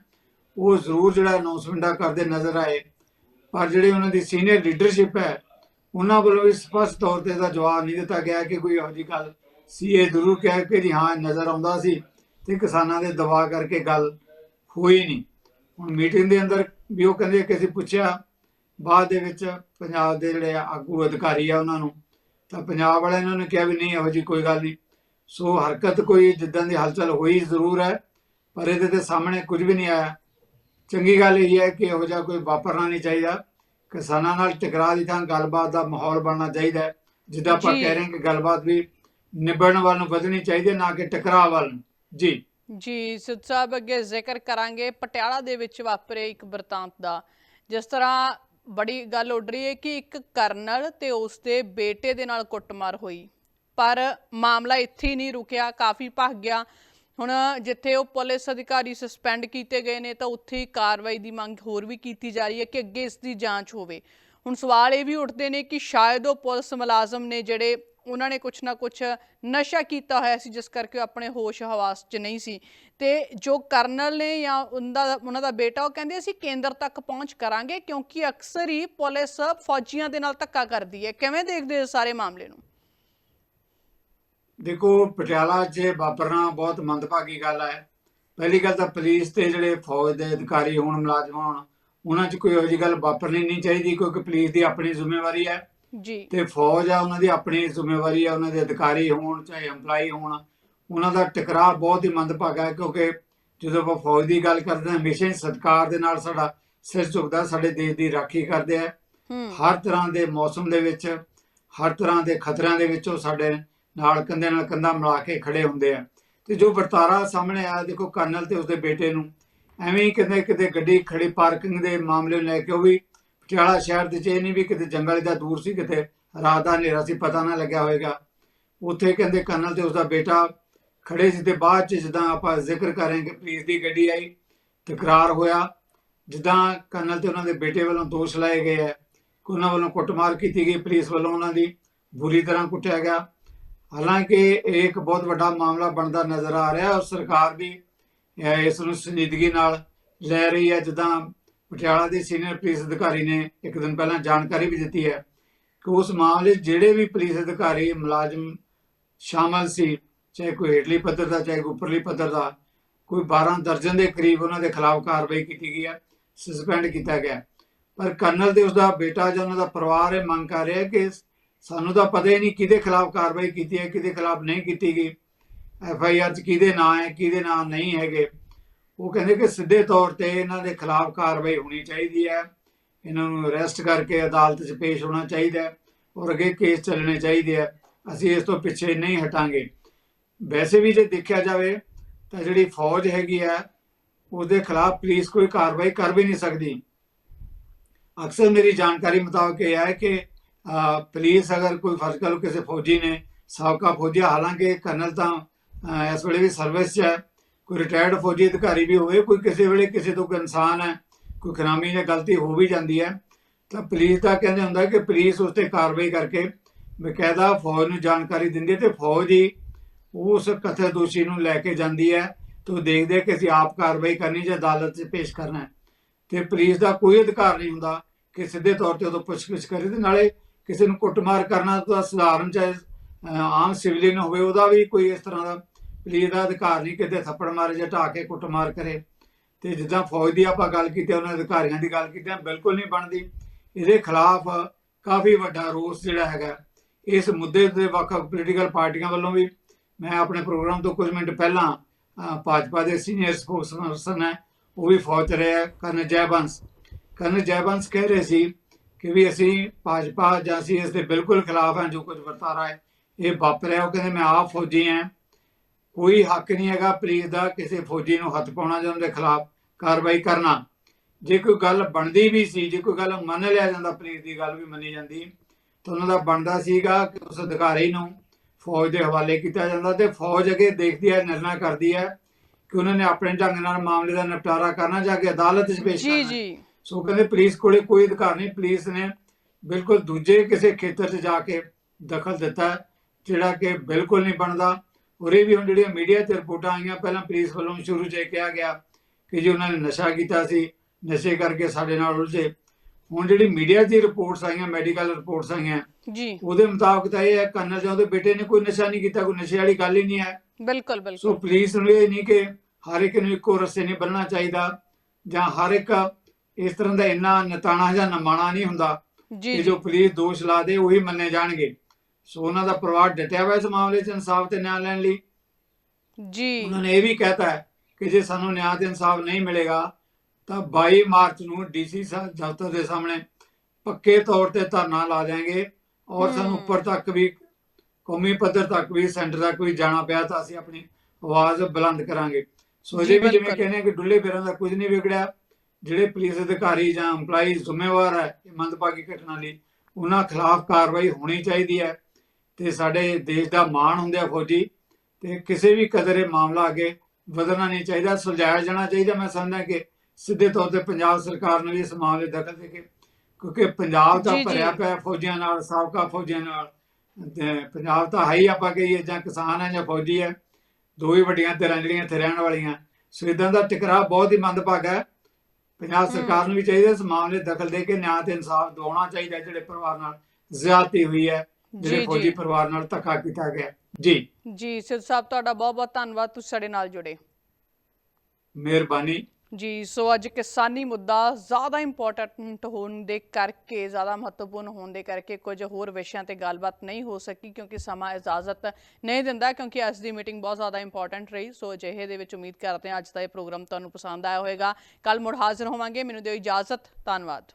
ਉਹ ਜ਼ਰੂਰ ਜਿਹੜਾ ਅਨਾਉਂਸਮੈਂਟਾਂ ਕਰਦੇ ਨਜ਼ਰ ਆਏ। ਪਰ ਜਿਹੜੇ ਉਹਨਾਂ ਦੀ ਸੀਨੀਅਰ ਲੀਡਰਸ਼ਿਪ ਹੈ, ਉਹਨਾਂ ਵੱਲੋਂ ਵੀ ਸਪਸ਼ਟ ਤੌਰ ਤੇ ਇਹਦਾ ਜਵਾਬ ਨਹੀਂ ਦਿੱਤਾ ਗਿਆ ਕਿ ਕੋਈ ਇਹੋ ਜਿਹੀ ਗੱਲ ਸੀ। ਇਹ ਜ਼ਰੂਰ ਕਹਿ ਕੇ ਜੀ ਹਾਂ ਨਜ਼ਰ ਆਉਂਦਾ ਸੀ ਤੇ ਕਿਸਾਨਾਂ ਦੇ ਦਬਾਅ ਕਰਕੇ ਗੱਲ ਹੋਈ ਨਹੀਂ। ਹੁਣ ਮੀਟਿੰਗ ਦੇ ਅੰਦਰ ਵੀ ਉਹ ਕਹਿੰਦੇ ਕਿ ਅਸੀਂ ਪੁੱਛਿਆ, ਬਾਅਦ ਦੇ ਵਿੱਚ ਪੰਜਾਬ ਦੇ ਜਿਹੜੇ ਆਗੂ ਅਧਿਕਾਰੀ ਆ ਉਹਨਾਂ ਨੂੰ, ਤਾਂ ਪੰਜਾਬ ਵਾਲਿਆਂ ਨੇ ਉਹਨੇ ਕਿਹਾ ਵੀ ਨਹੀਂ, ਇਹੋ ਜਿਹੀ ਕੋਈ ਗੱਲ ਨਹੀਂ। ਸੋ ਹਰਕਤ ਕੋਈ ਜਿੱਦਾਂ ਦੀ ਹਲਚਲ ਹੋਈ ਜ਼ਰੂਰ ਹੈ ਪਰ ਇਹਦੇ ਤੇ ਸਾਹਮਣੇ ਕੁਝ ਵੀ ਨਹੀਂ ਆਇਆ। ਚੰਗੀ ਗੱਲ ਇਹ ਹੈ ਕਿ ਇਹੋ ਜਿਹਾ ਕੋਈ ਵਾਪਰਨਾ ਨਹੀਂ ਚਾਹੀਦਾ। ਕਿਸਾਨਾਂ ਨਾਲ ਟਕਰਾਅ ਦੀ ਥਾਂ ਗੱਲਬਾਤ ਦਾ ਮਾਹੌਲ ਬਣਨਾ ਚਾਹੀਦਾ ਹੈ। ਜਿੱਦਾਂ ਆਪਾਂ। ਕਹਿ ਰਹੇ ਹਾਂ ਕਿ ਗੱਲਬਾਤ ਵੀ ਨਿਬੜਨ ਵੱਲ ਨੂੰ ਵਧਣੀ ਚਾਹੀਦੀ ਨਾ ਕਿ ਟਕਰਾਅ ਵੱਲ ਜੀ। ਜੀ ਸਿੱਧ ਸਾਹਿਬ ਅੱਗੇ ਜ਼ਿਕਰ ਕਰਾਂਗੇ ਪਟਿਆਲਾ ਦੇ ਵਿੱਚ ਵਾਪਰੇ ਇੱਕ ਵਰਤਾਂਤ ਦਾ। ਜਿਸ ਤਰ੍ਹਾਂ ਬੜੀ ਗੱਲ ਉੱਡ ਰਹੀ ਹੈ ਕਿ ਇੱਕ ਕਰਨਲ ਤੇ ਉਸ ਦੇ ਬੇਟੇ ਦੇ ਨਾਲ ਕੁੱਟਮਾਰ ਹੋਈ। ਪਰ ਮਾਮਲਾ ਇੱਥੇ ਹੀ ਨਹੀਂ ਰੁਕਿਆ, ਕਾਫੀ ਭੱਗ ਗਿਆ। ਹੁਣ ਜਿੱਥੇ ਉਹ ਪੁਲਿਸ ਅਧਿਕਾਰੀ ਸਸਪੈਂਡ ਕੀਤੇ ਗਏ ਨੇ, ਤਾਂ ਉੱਥੇ ਹੀ ਕਾਰਵਾਈ ਦੀ ਮੰਗ ਹੋਰ ਵੀ ਕੀਤੀ ਜਾ ਰਹੀ ਹੈ ਕਿ ਅੱਗੇ ਇਸ ਦੀ ਜਾਂਚ ਹੋਵੇ। ਹੁਣ ਸਵਾਲ ਇਹ ਵੀ ਉੱਠਦੇ ਨੇ ਕਿ ਸ਼ਾਇਦ ਉਹ ਪੁਲਿਸ ਮੁਲਾਜ਼ਮ ਨੇ ਜਿਹੜੇ ਉਹਨਾਂ ਨੇ ਕੁਛ ਨਾ ਕੁਛ ਨਸ਼ਾ ਕੀਤਾ ਹੋਇਆ ਸੀ, ਜਿਸ ਕਰਕੇ ਉਹ ਆਪਣੇ ਹੋਸ਼ ਹਵਾਸ 'ਚ ਨਹੀਂ ਸੀ। ਤੇ ਜੋ ਕਰਨਲ ਨੇ ਜਾਂ ਉਹਦਾ, ਉਹਨਾਂ ਦਾ ਬੇਟਾ, ਉਹ ਕਹਿੰਦੇ ਅਸੀਂ ਕੇਂਦਰ ਤੱਕ ਪਹੁੰਚ ਕਰਾਂਗੇ ਕਿਉਂਕਿ ਅਕਸਰ ਹੀ ਪੁਲਿਸ ਫੌਜੀਆਂ ਦੇ ਨਾਲ ਧੱਕਾ ਕਰਦੀ ਹੈ। ਕਿਵੇਂ ਦੇਖਦੇ ਹੋ ਸਾਰੇ ਮਾਮਲੇ ਨੂੰ? ਦੇਖੋ ਪਟਿਆਲਾ 'ਚ ਵਾਪਰਨਾ ਬਹੁਤ ਮੰਦਭਾਗੀ ਗੱਲ ਹੈ। ਪਹਿਲੀ ਗੱਲ ਤਾਂ ਪੁਲਿਸ ਤੇ ਜਿਹੜੇ ਫੌਜ ਦੇ ਅਧਿਕਾਰੀ ਹੋਣ ਮੁਲਾਜ਼ਮ ਹੋਣ ਉਹਨਾਂ 'ਚ ਕੋਈ ਇਹੋ ਜਿਹੀ ਗੱਲ ਵਾਪਰਨੀ ਨਹੀਂ ਚਾਹੀਦੀ ਕਿਉਂਕਿ ਪੁਲਿਸ ਦੀ ਆਪਣੀ ਜ਼ਿੰਮੇਵਾਰੀ ਹੈ। ਜੀ। ਤੇ ਫੌਜ ਆ ਉਹਨਾਂ ਦੀ ਆਪਣੀ ਜ਼ਿੰਮੇਵਾਰੀ ਹੈ ਉਹਨਾਂ ਦੇ ਅਧਿਕਾਰੀ ਹੋਣ ਚਾਹੇ EMPLOYE ਹੋਣ ਉਹਨਾਂ ਦਾ ਟਕਰਾਅ ਬਹੁਤ ਹੀ ਮੰਦਭਾਗਾ ਹੈ ਕਿਉਂਕਿ ਜਦੋਂ ਆਪਾਂ ਫੌਜ ਦੀ ਗੱਲ ਕਰਦੇ ਹਾਂ ਹਮੇਸ਼ਾ ਹੀ ਸਤਿਕਾਰ ਦੇ ਨਾਲ ਸਾਡਾ ਸਿਰ ਝੁਕਦਾ ਸਾਡੇ ਦੇਸ਼ ਦੀ ਰਾਖੀ ਕਰਦੇ ਆ ਹਰ ਤਰ੍ਹਾਂ ਦੇ ਮੌਸਮ ਦੇ ਵਿੱਚ ਹਰ ਤਰ੍ਹਾਂ ਦੇ ਖਤਰਿਆਂ ਦੇ ਵਿੱਚ ਉਹ ਸਾਡੇ ਨਾਲ ਕੰਧੇ ਨਾਲ ਕੰਧਾ ਮਿਲਾ ਕੇ ਖੜੇ ਹੁੰਦੇ ਆ। ਤੇ ਜੋ ਵਰਤਾਰਾ ਸਾਹਮਣੇ ਆਇਆ, ਦੇਖੋ ਕਰਨਲ ਤੇ ਉਸਦੇ ਬੇਟੇ ਨੂੰ, ਐਵੇਂ ਹੀ ਕਿਤੇ ਕਿਤੇ ਗੱਡੀ ਖੜੀ ਪਾਰਕਿੰਗ ਦੇ ਮਾਮਲੇ ਨੂੰ ਲੈ ਕੇ ਉਹ ਵੀ ਪਟਿਆਲਾ ਸ਼ਹਿਰ ਦੇ ਚ ਇਹ ਨਹੀਂ ਵੀ ਕਿਤੇ ਜੰਗਲ ਦਾ ਦੂਰ ਸੀ, ਕਿਤੇ ਰਾਤ ਦਾ ਹਨੇਰਾ ਸੀ, ਪਤਾ ਨਾ ਲੱਗਿਆ ਹੋਵੇਗਾ। ਉੱਥੇ ਕਹਿੰਦੇ ਕਰਨਲ ਤੇ ਉਸਦਾ ਬੇਟਾ ਖੜੇ ਸੀ ਤੇ ਬਾਅਦ ਚ ਜਿੱਦਾਂ ਆਪਾਂ ਜ਼ਿਕਰ ਕਰਾਂਗੇ ਪੁਲਿਸ ਦੀ ਗੱਡੀ ਆਈ, ਤਕਰਾਰ ਹੋਇਆ। ਜਿੱਦਾਂ ਕਰਨਲ ਤੇ ਉਹਨਾਂ ਦੇ ਬੇਟੇ ਵੱਲੋਂ ਦੋਸ਼ ਲਾਏ ਗਏ ਹੈ ਉਹਨਾਂ ਵੱਲੋਂ ਕੁੱਟਮਾਰ ਕੀਤੀ ਗਈ, ਪੁਲਿਸ ਵੱਲੋਂ ਉਹਨਾਂ ਦੀ ਬੁਰੀ ਤਰ੍ਹਾਂ ਕੁੱਟਿਆ ਗਿਆ। ਹਾਲਾਂਕਿ ਇਹ ਇੱਕ ਬਹੁਤ ਵੱਡਾ ਮਾਮਲਾ ਬਣਦਾ ਨਜ਼ਰ ਆ ਰਿਹਾ ਔਰ ਸਰਕਾਰ ਵੀ ਇਸ ਨੂੰ ਸੰਜੀਦਗੀ ਨਾਲ ਲੈ ਰਹੀ ਹੈ। ਜਿੱਦਾਂ ਪਟਿਆਲਾ ਦੇ ਸੀਨੀਅਰ ਪੁਲਿਸ ਅਧਿਕਾਰੀ ਨੇ ਇੱਕ ਦਿਨ ਪਹਿਲਾਂ ਜਾਣਕਾਰੀ ਵੀ ਦਿੱਤੀ ਹੈ ਕਿ ਉਸ ਮਾਮਲੇ ਜਿਹੜੇ ਵੀ ਪੁਲਿਸ ਅਧਿਕਾਰੀ ਮੁਲਾਜ਼ਮ ਸ਼ਾਮਲ ਸੀ, ਚਾਹੇ ਕੋਈ ਹੇਠਲੀ ਪੱਧਰ ਦਾ, ਚਾਹੇ ਉੱਪਰਲੀ ਪੱਧਰ ਦਾ, ਕੋਈ 12 ਦਰਜਨ ਦੇ ਕਰੀਬ ਉਹਨਾਂ ਦੇ ਖਿਲਾਫ ਕਾਰਵਾਈ ਕੀਤੀ ਗਈ ਹੈ, ਸਸਪੈਂਡ ਕੀਤਾ ਗਿਆ ਪਰ ਕਰਨਲ ਤੇ ਉਸਦਾ ਬੇਟਾ ਜਾਂ ਉਹਨਾਂ ਦਾ ਪਰਿਵਾਰ ਇਹ ਮੰਗ ਕਰ ਰਿਹਾ ਕਿ ਸਾਨੂੰ ਤਾਂ ਪਤਾ ਹੀ ਨਹੀਂ ਕਿਹਦੇ ਖਿਲਾਫ ਕਾਰਵਾਈ ਕੀਤੀ ਹੈ, ਕਿਹਦੇ ਖਿਲਾਫ ਨਹੀਂ ਕੀਤੀ ਗਈ। ਐਫ ਆਈ ਆਰ 'ਚ ਕਿਹਦੇ ਨਾਂ ਹੈ, ਕਿਹਦੇ ਨਾਂ ਨਹੀਂ ਹੈਗੇ। ਉਹ ਕਹਿੰਦੇ ਕਿ ਸਿੱਧੇ ਤੌਰ ਤੇ ਇਹਨਾਂ ਦੇ ਖਿਲਾਫ ਕਾਰਵਾਈ ਹੋਣੀ ਚਾਹੀਦੀ ਹੈ। ਇਹਨਾਂ ਨੂੰ ਅਰੈਸਟ ਕਰਕੇ ਅਦਾਲਤ 'ਚ ਪੇਸ਼ ਹੋਣਾ ਚਾਹੀਦਾ ਹੈ ਔਰ ਅੱਗੇ ਕੇਸ ਚੱਲਣੇ ਚਾਹੀਦੇ ਆ ਅਸੀਂ ਇਸ ਤੋਂ ਪਿੱਛੇ ਨਹੀਂ ਹਟਾਂਗੇ। ਵੈਸੇ ਵੀ ਜੇ ਦੇਖਿਆ ਜਾਵੇ ਤਾਂ ਜਿਹੜੀ ਫੌਜ ਹੈਗੀ ਆ ਉਹਦੇ ਖਿਲਾਫ ਪੁਲਿਸ ਕੋਈ ਕਾਰਵਾਈ ਕਰ ਵੀ ਨਹੀਂ ਸਕਦੀ। ਅਕਸਰ ਮੇਰੀ ਜਾਣਕਾਰੀ ਮੁਤਾਬਕ ਇਹ ਹੈ ਕਿ ਪੁਲਿਸ ਅਗਰ ਕੋਈ ਫਰਜ਼ ਕਰ ਲਓ ਕਿਸੇ ਫੌਜੀ ਨੇ ਸਾਬਕਾ ਫੌਜੀ ਹਾਲਾਂਕਿ ਕਰਨਲ ਤਾਂ ਇਸ ਵੇਲੇ ਵੀ ਸਰਵਿਸ 'ਚ ਹੈ। ਕੋਈ ਰਿਟਾਇਰਡ ਫੌਜੀ ਅਧਿਕਾਰੀ ਵੀ ਹੋਵੇ, ਕੋਈ ਕਿਸੇ ਵੇਲੇ ਕਿਸੇ ਤੋਂ ਕੋਈ ਇਨਸਾਨ ਹੈ, ਕੋਈ ਖਰਾਮੀ ਜਾਂ ਗਲਤੀ ਹੋ ਵੀ ਜਾਂਦੀ ਹੈ, ਤਾਂ ਪੁਲਿਸ ਦਾ ਕਹਿੰਦੇ ਹੁੰਦਾ ਕਿ ਪੁਲਿਸ ਉਸ ਤੇ ਕਾਰਵਾਈ ਕਰਕੇ ਬਕਾਇਦਾ ਫੌਜ ਨੂੰ ਜਾਣਕਾਰੀ ਦਿੰਦੀ ਹੈ ਤੇ ਫੌਜ ਹੀ ਉਸ ਕਥਿਤ ਦੋਸ਼ੀ ਨੂੰ ਲੈ ਕੇ ਜਾਂਦੀ ਹੈ ਤੇ ਉਹ ਦੇਖਦੇ ਕਿ ਅਸੀਂ ਆਪ ਕਾਰਵਾਈ ਕਰਨੀ ਜਾਂ ਅਦਾਲਤ 'ਚ ਪੇਸ਼ ਕਰਨਾ ਹੈ। ਤੇ ਪੁਲਿਸ ਦਾ ਕੋਈ ਅਧਿਕਾਰ ਨਹੀਂ ਹੁੰਦਾ ਕਿ ਸਿੱਧੇ ਤੌਰ ਤੇ ਉਦੋਂ ਪੁੱਛਗਿੱਛ ਕਰੇ ਤੇ ਨਾਲੇ ਕਿਸੇ ਨੂੰ ਕੁੱਟਮਾਰ ਕਰਨਾ ਤਾਂ ਸਧਾਰਨ ਚਾਹੇ ਆਮ ਸਿਵਲੀਅਨ ਹੋਵੇ, ਉਹਦਾ ਵੀ ਕੋਈ ਇਸ ਤਰ੍ਹਾਂ ਦਾ ਪੁਲਿਸ ਦਾ ਅਧਿਕਾਰ ਨਹੀਂ, ਕਿਤੇ ਥੱਪੜ ਮਾਰੇ ਜਾਂ ਢਾਹ ਕੇ ਕੁੱਟਮਾਰ ਕਰੇ। ਤੇ ਜਿੱਦਾਂ ਫੌਜ ਦੀ ਆਪਾਂ ਗੱਲ ਕੀਤੀ, ਉਹਨਾਂ ਅਧਿਕਾਰੀਆਂ ਦੀ ਗੱਲ ਕੀਤੀ, ਬਿਲਕੁਲ ਨਹੀਂ ਬਣਦੀ। ਇਹਦੇ ਖਿਲਾਫ ਕਾਫੀ ਵੱਡਾ ਰੋਸ ਜਿਹੜਾ ਹੈਗਾ। ਇਸ ਮੁੱਦੇ ਤੇ ਵੱਖ-ਵੱਖ ਪੋਲੀਟੀਕਲ ਪਾਰਟੀਆਂ ਵੱਲੋਂ ਵੀ ਮੈਂ ਆਪਣੇ ਪ੍ਰੋਗਰਾਮ ਤੋਂ ਕੁਝ ਮਿੰਟ ਪਹਿਲਾਂ ਭਾਜਪਾ ਦੇ ਸੀਨੀਅਰ ਸਪੋਕਸਪਰਸਨ ਹੈ, ਉਹ ਵੀ ਫੌਜ 'ਚ ਰਹੇ ਹੈ ਕਰਨ ਜੈਬੰਸ ਕਰਨ ਜੈਬੰਸ ਕਹਿ ਰਹੇ ਸੀ ਕਿ ਵੀ ਅਸੀਂ ਭਾਜਪਾ ਜਾਂ ਅਸੀਂ ਇਸ ਦੇ ਬਿਲਕੁਲ ਖਿਲਾਫ ਹਾਂ ਜੋ ਕੁਝ ਵਰਤਾ ਰਹਾ ਹੈ ਇਹ ਵਾਪਰਿਆ ਉਹ ਕਹਿੰਦੇ ਮੈਂ ਆਪ ਫੌਜੀ ਹਾਂ। ਕੋਈ ਹੱਕ ਨਹੀਂ ਹੈਗਾ ਪੁਲਿਸ ਦਾ ਕਿਸੇ ਫੌਜੀ ਨੂੰ ਹੱਥ ਪਾਉਣਾ ਜਾਂ ਉਹਦੇ ਖਿਲਾਫ ਕਾਰਵਾਈ ਕਰਨਾ। ਜੇ ਕੋਈ ਗੱਲ ਬਣਦੀ ਵੀ ਸੀ ਜੇ ਕੋਈ ਗੱਲ ਮੰਨ ਲਿਆ ਜਾਂਦਾ ਪੁਲਿਸ ਦੀ ਗੱਲ ਵੀ ਮੰਨੀ ਜਾਂਦੀ ਤਾਂ ਉਹਨਾਂ ਦਾ ਬਣਦਾ ਸੀਗਾ ਕਿ ਉਸ ਅਧਿਕਾਰੀ ਨੂੰ ਫੌਜ ਦੇ ਹਵਾਲੇ ਕੀਤਾ ਜਾਂਦਾ ਤੇ ਫੌਜ ਅੱਗੇ ਦੇਖਦੀ ਹੈ ਨਿਰਣਾ ਕਰਦੀ ਹੈ ਕਿ ਉਹਨਾਂ ਨੇ ਆਪਣੇ ਢੰਗ ਨਾਲ ਮਾਮਲੇ ਦਾ ਨਿਪਟਾਰਾ ਕਰਨਾ ਜਾਂ ਕਿ ਅਦਾਲਤ 'ਚ ਪੇਸ਼ ਜੀ ਕਰਨਾ। ਜੀ। ਸੋ ਕਹਿੰਦੇ ਪੁਲਿਸ ਕੋਲੇ ਕੋਈ ਅਧਿਕਾਰ ਨਹੀਂ ਪੁਲਿਸ ਨੇ ਬਿਲਕੁਲ ਦੂਜੇ ਕਿਸੇ ਖੇਤਰ 'ਚ ਜਾ ਕੇ ਦਖਲ ਦਿੱਤਾ ਜਿਹੜਾ ਕਿ ਬਿਲਕੁਲ ਨਹੀਂ ਬਣਦਾ। ਉਰੇ ਵੀ ਹੁਣ ਜਿਹੜੀਆਂ ਮੀਡੀਆ 'ਚ ਰਿਪੋਰਟਾਂ ਆਈਆਂ ਪਹਿਲਾਂ ਪੁਲਿਸ ਵੱਲੋਂ ਸ਼ੁਰੂ 'ਚ ਕਿਹਾ ਗਿਆ ਕਿ ਜੀ ਉਹਨਾਂ ਨੇ ਨਸ਼ਾ ਕੀਤਾ ਸੀ ਨਸ਼ੇ ਕਰਕੇ ਸਾਡੇ ਨਾਲ ਉਲਝੇ। ਹੁਣ ਜਿਹੜੀ ਮੀਡੀਆ 'ਚ ਰਿਪੋਰਟਸ ਆਈਆਂ ਮੈਡੀਕਲ ਰਿਪੋਰਟਸ ਆਈਆਂ ਜੀ। ਉਹਦੇ ਮੁਤਾਬਕ ਤਾਂ ਇਹ ਹੈ ਕਰਨਲ ਜੋਂ ਦੇ ਬੇਟੇ ਨੇ ਕੋਈ ਨਸ਼ਾ ਨਹੀਂ ਕੀਤਾ ਕੋਈ ਨਸ਼ੇ ਵਾਲੀ ਗੱਲ ਹੀ ਨਹੀਂ ਹੈ। ਬਿਲਕੁਲ ਸੋ ਬਿਲਕੁਲ ਪੁਲਿਸ ਨੂੰ ਇਹ ਨਹੀਂ ਕਿ ਹਰ ਇੱਕ ਨੂੰ ਇੱਕੋ ਰਸਤੇ ਨਹੀਂ ਬੰਨਣਾ ਚਾਹੀਦਾ ਜਾਂ ਹਰ ਇੱਕ ਇਸ ਤਰ੍ਹਾਂ ਦਾ ਇੰਨਾ ਨਤਾਣਾ ਜਾਂ ਨਮਾਣਾ ਨਹੀਂ ਹੁੰਦਾ ਜੀ ਕਿ ਜੀ ਪੁਲਿਸ ਦੋਸ਼ ਲਾ ਦੇ ਉਹੀ ਮੰਨੇ ਜਾਣਗੇ। ਸੋ ਉਹਨਾਂ ਦਾ ਪਰਿਵਾਰ ਡਟਿਆ ਹੋਇਆ ਇਸ ਮਾਮਲੇ 'ਚ ਇਨਸਾਫ ਤੇ ਨਿਆਂ ਲੈਣ ਲਈ। ਜੀ। ਉਹਨਾਂ ਨੇ ਇਹ ਵੀ ਕਹਿਤਾ ਹੈ ਕਿ ਜੇ ਸਾਨੂੰ ਨਿਆਂ ਤੇ ਇਨਸਾਫ ਨਹੀਂ ਮਿਲੇਗਾ ਤਾਂ 22 ਮਾਰਚ ਨੂੰ ਡੀਸੀ ਦਫ਼ਤਰ ਦੇ ਸਾਹਮਣੇ ਪੱਕੇ ਤੌਰ ਤੇ ਧਰਨਾ ਲਾ ਦੇਾਂਗੇ ਔਰ ਸਾਨੂੰ। ਉੱਪਰ ਤੱਕ ਵੀ ਕੌਮੀ ਪੱਧਰ ਤੱਕ ਵੀ ਸੈਂਟਰ ਤੱਕ ਵੀ ਜਾਣਾ ਪਿਆ ਤਾਂ ਅਸੀਂ ਆਪਣੀ ਆਵਾਜ਼ ਬੁਲੰਦ ਕਰਾਂਗੇ। ਸੋ ਜੀ, ਵੀ ਜਿਵੇਂ। ਕਹਿੰਦੇ ਕਿ ਡੁੱਲੇ ਬੇਰਾਂ ਦਾ ਕੁਝ ਨਹੀਂ ਵਿਗੜਿਆ। ਜਿਹੜੇ ਪੁਲਿਸ ਅਧਿਕਾਰੀ ਜਾਂ EMPLOYEE ਜ਼ਿੰਮੇਵਾਰ ਹੈ ਇਹ ਮੰਦਭਾਗੀ ਘਟਨਾ ਲਈ ਉਹਨਾਂ ਖਿਲਾਫ ਕਾਰਵਾਈ ਹੋਣੀ ਚਾਹੀਦੀ ਹੈ ਤੇ ਸਾਡੇ ਦੇਸ਼ ਦਾ ਮਾਣ ਹੁੰਦੇ ਆ ਫੌਜੀ ਤੇ ਕਿਸੇ ਵੀ ਕਦਰ ਇਹ ਮਾਮਲਾ ਅੱਗੇ ਵਧਣਾ ਨਹੀਂ ਚਾਹੀਦਾ ਸੁਲਝਾਇਆ ਜਾਣਾ ਚਾਹੀਦਾ। ਮੈਂ ਸਮਝਦਾ ਕਿ ਸਿੱਧੇ ਤੌਰ ਤੇ ਪੰਜਾਬ ਸਰਕਾਰ ਨੂੰ ਵੀ ਇਸ ਮਾਮਲੇ ਦਖਲ ਦੇ ਕੇ ਕਿਉਂਕਿ ਪੰਜਾਬ ਜੀ। ਭਰਿਆ ਪਿਆ ਫੌਜੀਆਂ ਨਾਲ ਸਾਬਕਾ ਫੌਜੀਆਂ ਨਾਲ ਤੇ ਪੰਜਾਬ ਤਾਂ ਹੈ ਹੀ ਆਪਾਂ ਕਹੀਏ ਜਾਂ ਕਿਸਾਨ ਹੈ ਜਾਂ ਫੌਜੀ ਹੈ ਦੋ ਹੀ ਵੱਡੀਆਂ ਧਿਰਾਂ ਜਿਹੜੀਆਂ ਇੱਥੇ ਰਹਿਣ ਵਾਲੀਆਂ। ਸੋ ਇਦਾਂ ਦਾ ਟਕਰਾਅ ਬਹੁਤ ਹੀ ਮੰਦਭਾਗਾ ਹੈ। ਪੰਜਾਬ ਸਰਕਾਰ ਨੂੰ ਵੀ ਚਾਹੀਦਾ ਇਸ ਮਾਮਲੇ ਦਖਲ ਦੇ ਕੇ ਨਿਆਂ ਤੇ ਇਨਸਾਫ ਦਿਵਾਉਣਾ ਚਾਹੀਦਾ ਜਿਹੜੇ ਪਰਿਵਾਰ ਨਾਲ ਜ਼ਿਆਦਤੀ ਹੋਈ ਹੈ ਜਿਹੜੇ ਫੌਜੀ ਪਰਿਵਾਰ ਨਾਲ ਧੱਕਾ ਕੀਤਾ ਗਿਆ। ਜੀ। ਜੀ ਸਿੱਧ ਸਾਹਿਬ ਤੁਹਾਡਾ ਬਹੁਤ ਬਹੁਤ ਧੰਨਵਾਦ ਤੁਸੀਂ ਸਾਡੇ ਨਾਲ ਜੁੜੇ। ਮਿਹਰਬਾਨੀ। ਜੀ, ਸੋ ਅੱਜ ਕਿਸਾਨੀ ਮੁੱਦਾ ਜ਼ਿਆਦਾ ਇੰਪੋਰਟੈਂਟ ਹੋਣ ਦੇ ਕਰਕੇ, ਜ਼ਿਆਦਾ ਮਹੱਤਵਪੂਰਨ ਹੋਣ ਦੇ ਕਰਕੇ ਕੁਝ ਹੋਰ ਵਿਸ਼ਿਆਂ ਤੇ ਗੱਲਬਾਤ ਨਹੀਂ ਹੋ ਸਕੀ ਕਿਉਂਕਿ ਸਮਾਂ ਇਜਾਜ਼ਤ ਨਹੀਂ ਦਿੰਦਾ ਕਿਉਂਕਿ ਅੱਜ ਦੀ ਮੀਟਿੰਗ ਬਹੁਤ ਜ਼ਿਆਦਾ ਇੰਪੋਰਟੈਂਟ ਰਹੀ। ਸੋ ਅਜਿਹੇ ਦੇ ਵਿੱਚ ਉਮੀਦ ਕਰਦੇ ਹਾਂ ਅੱਜ ਦਾ ਇਹ ਪ੍ਰੋਗਰਾਮ ਤੁਹਾਨੂੰ ਪਸੰਦ ਆਇਆ ਹੋਵੇਗਾ। ਕੱਲ ਮੁੜ ਹਾਜ਼ਰ ਹੋਵਾਂਗੇ। ਮੈਨੂੰ ਦਿਓ ਇਜਾਜ਼ਤ। ਧੰਨਵਾਦ।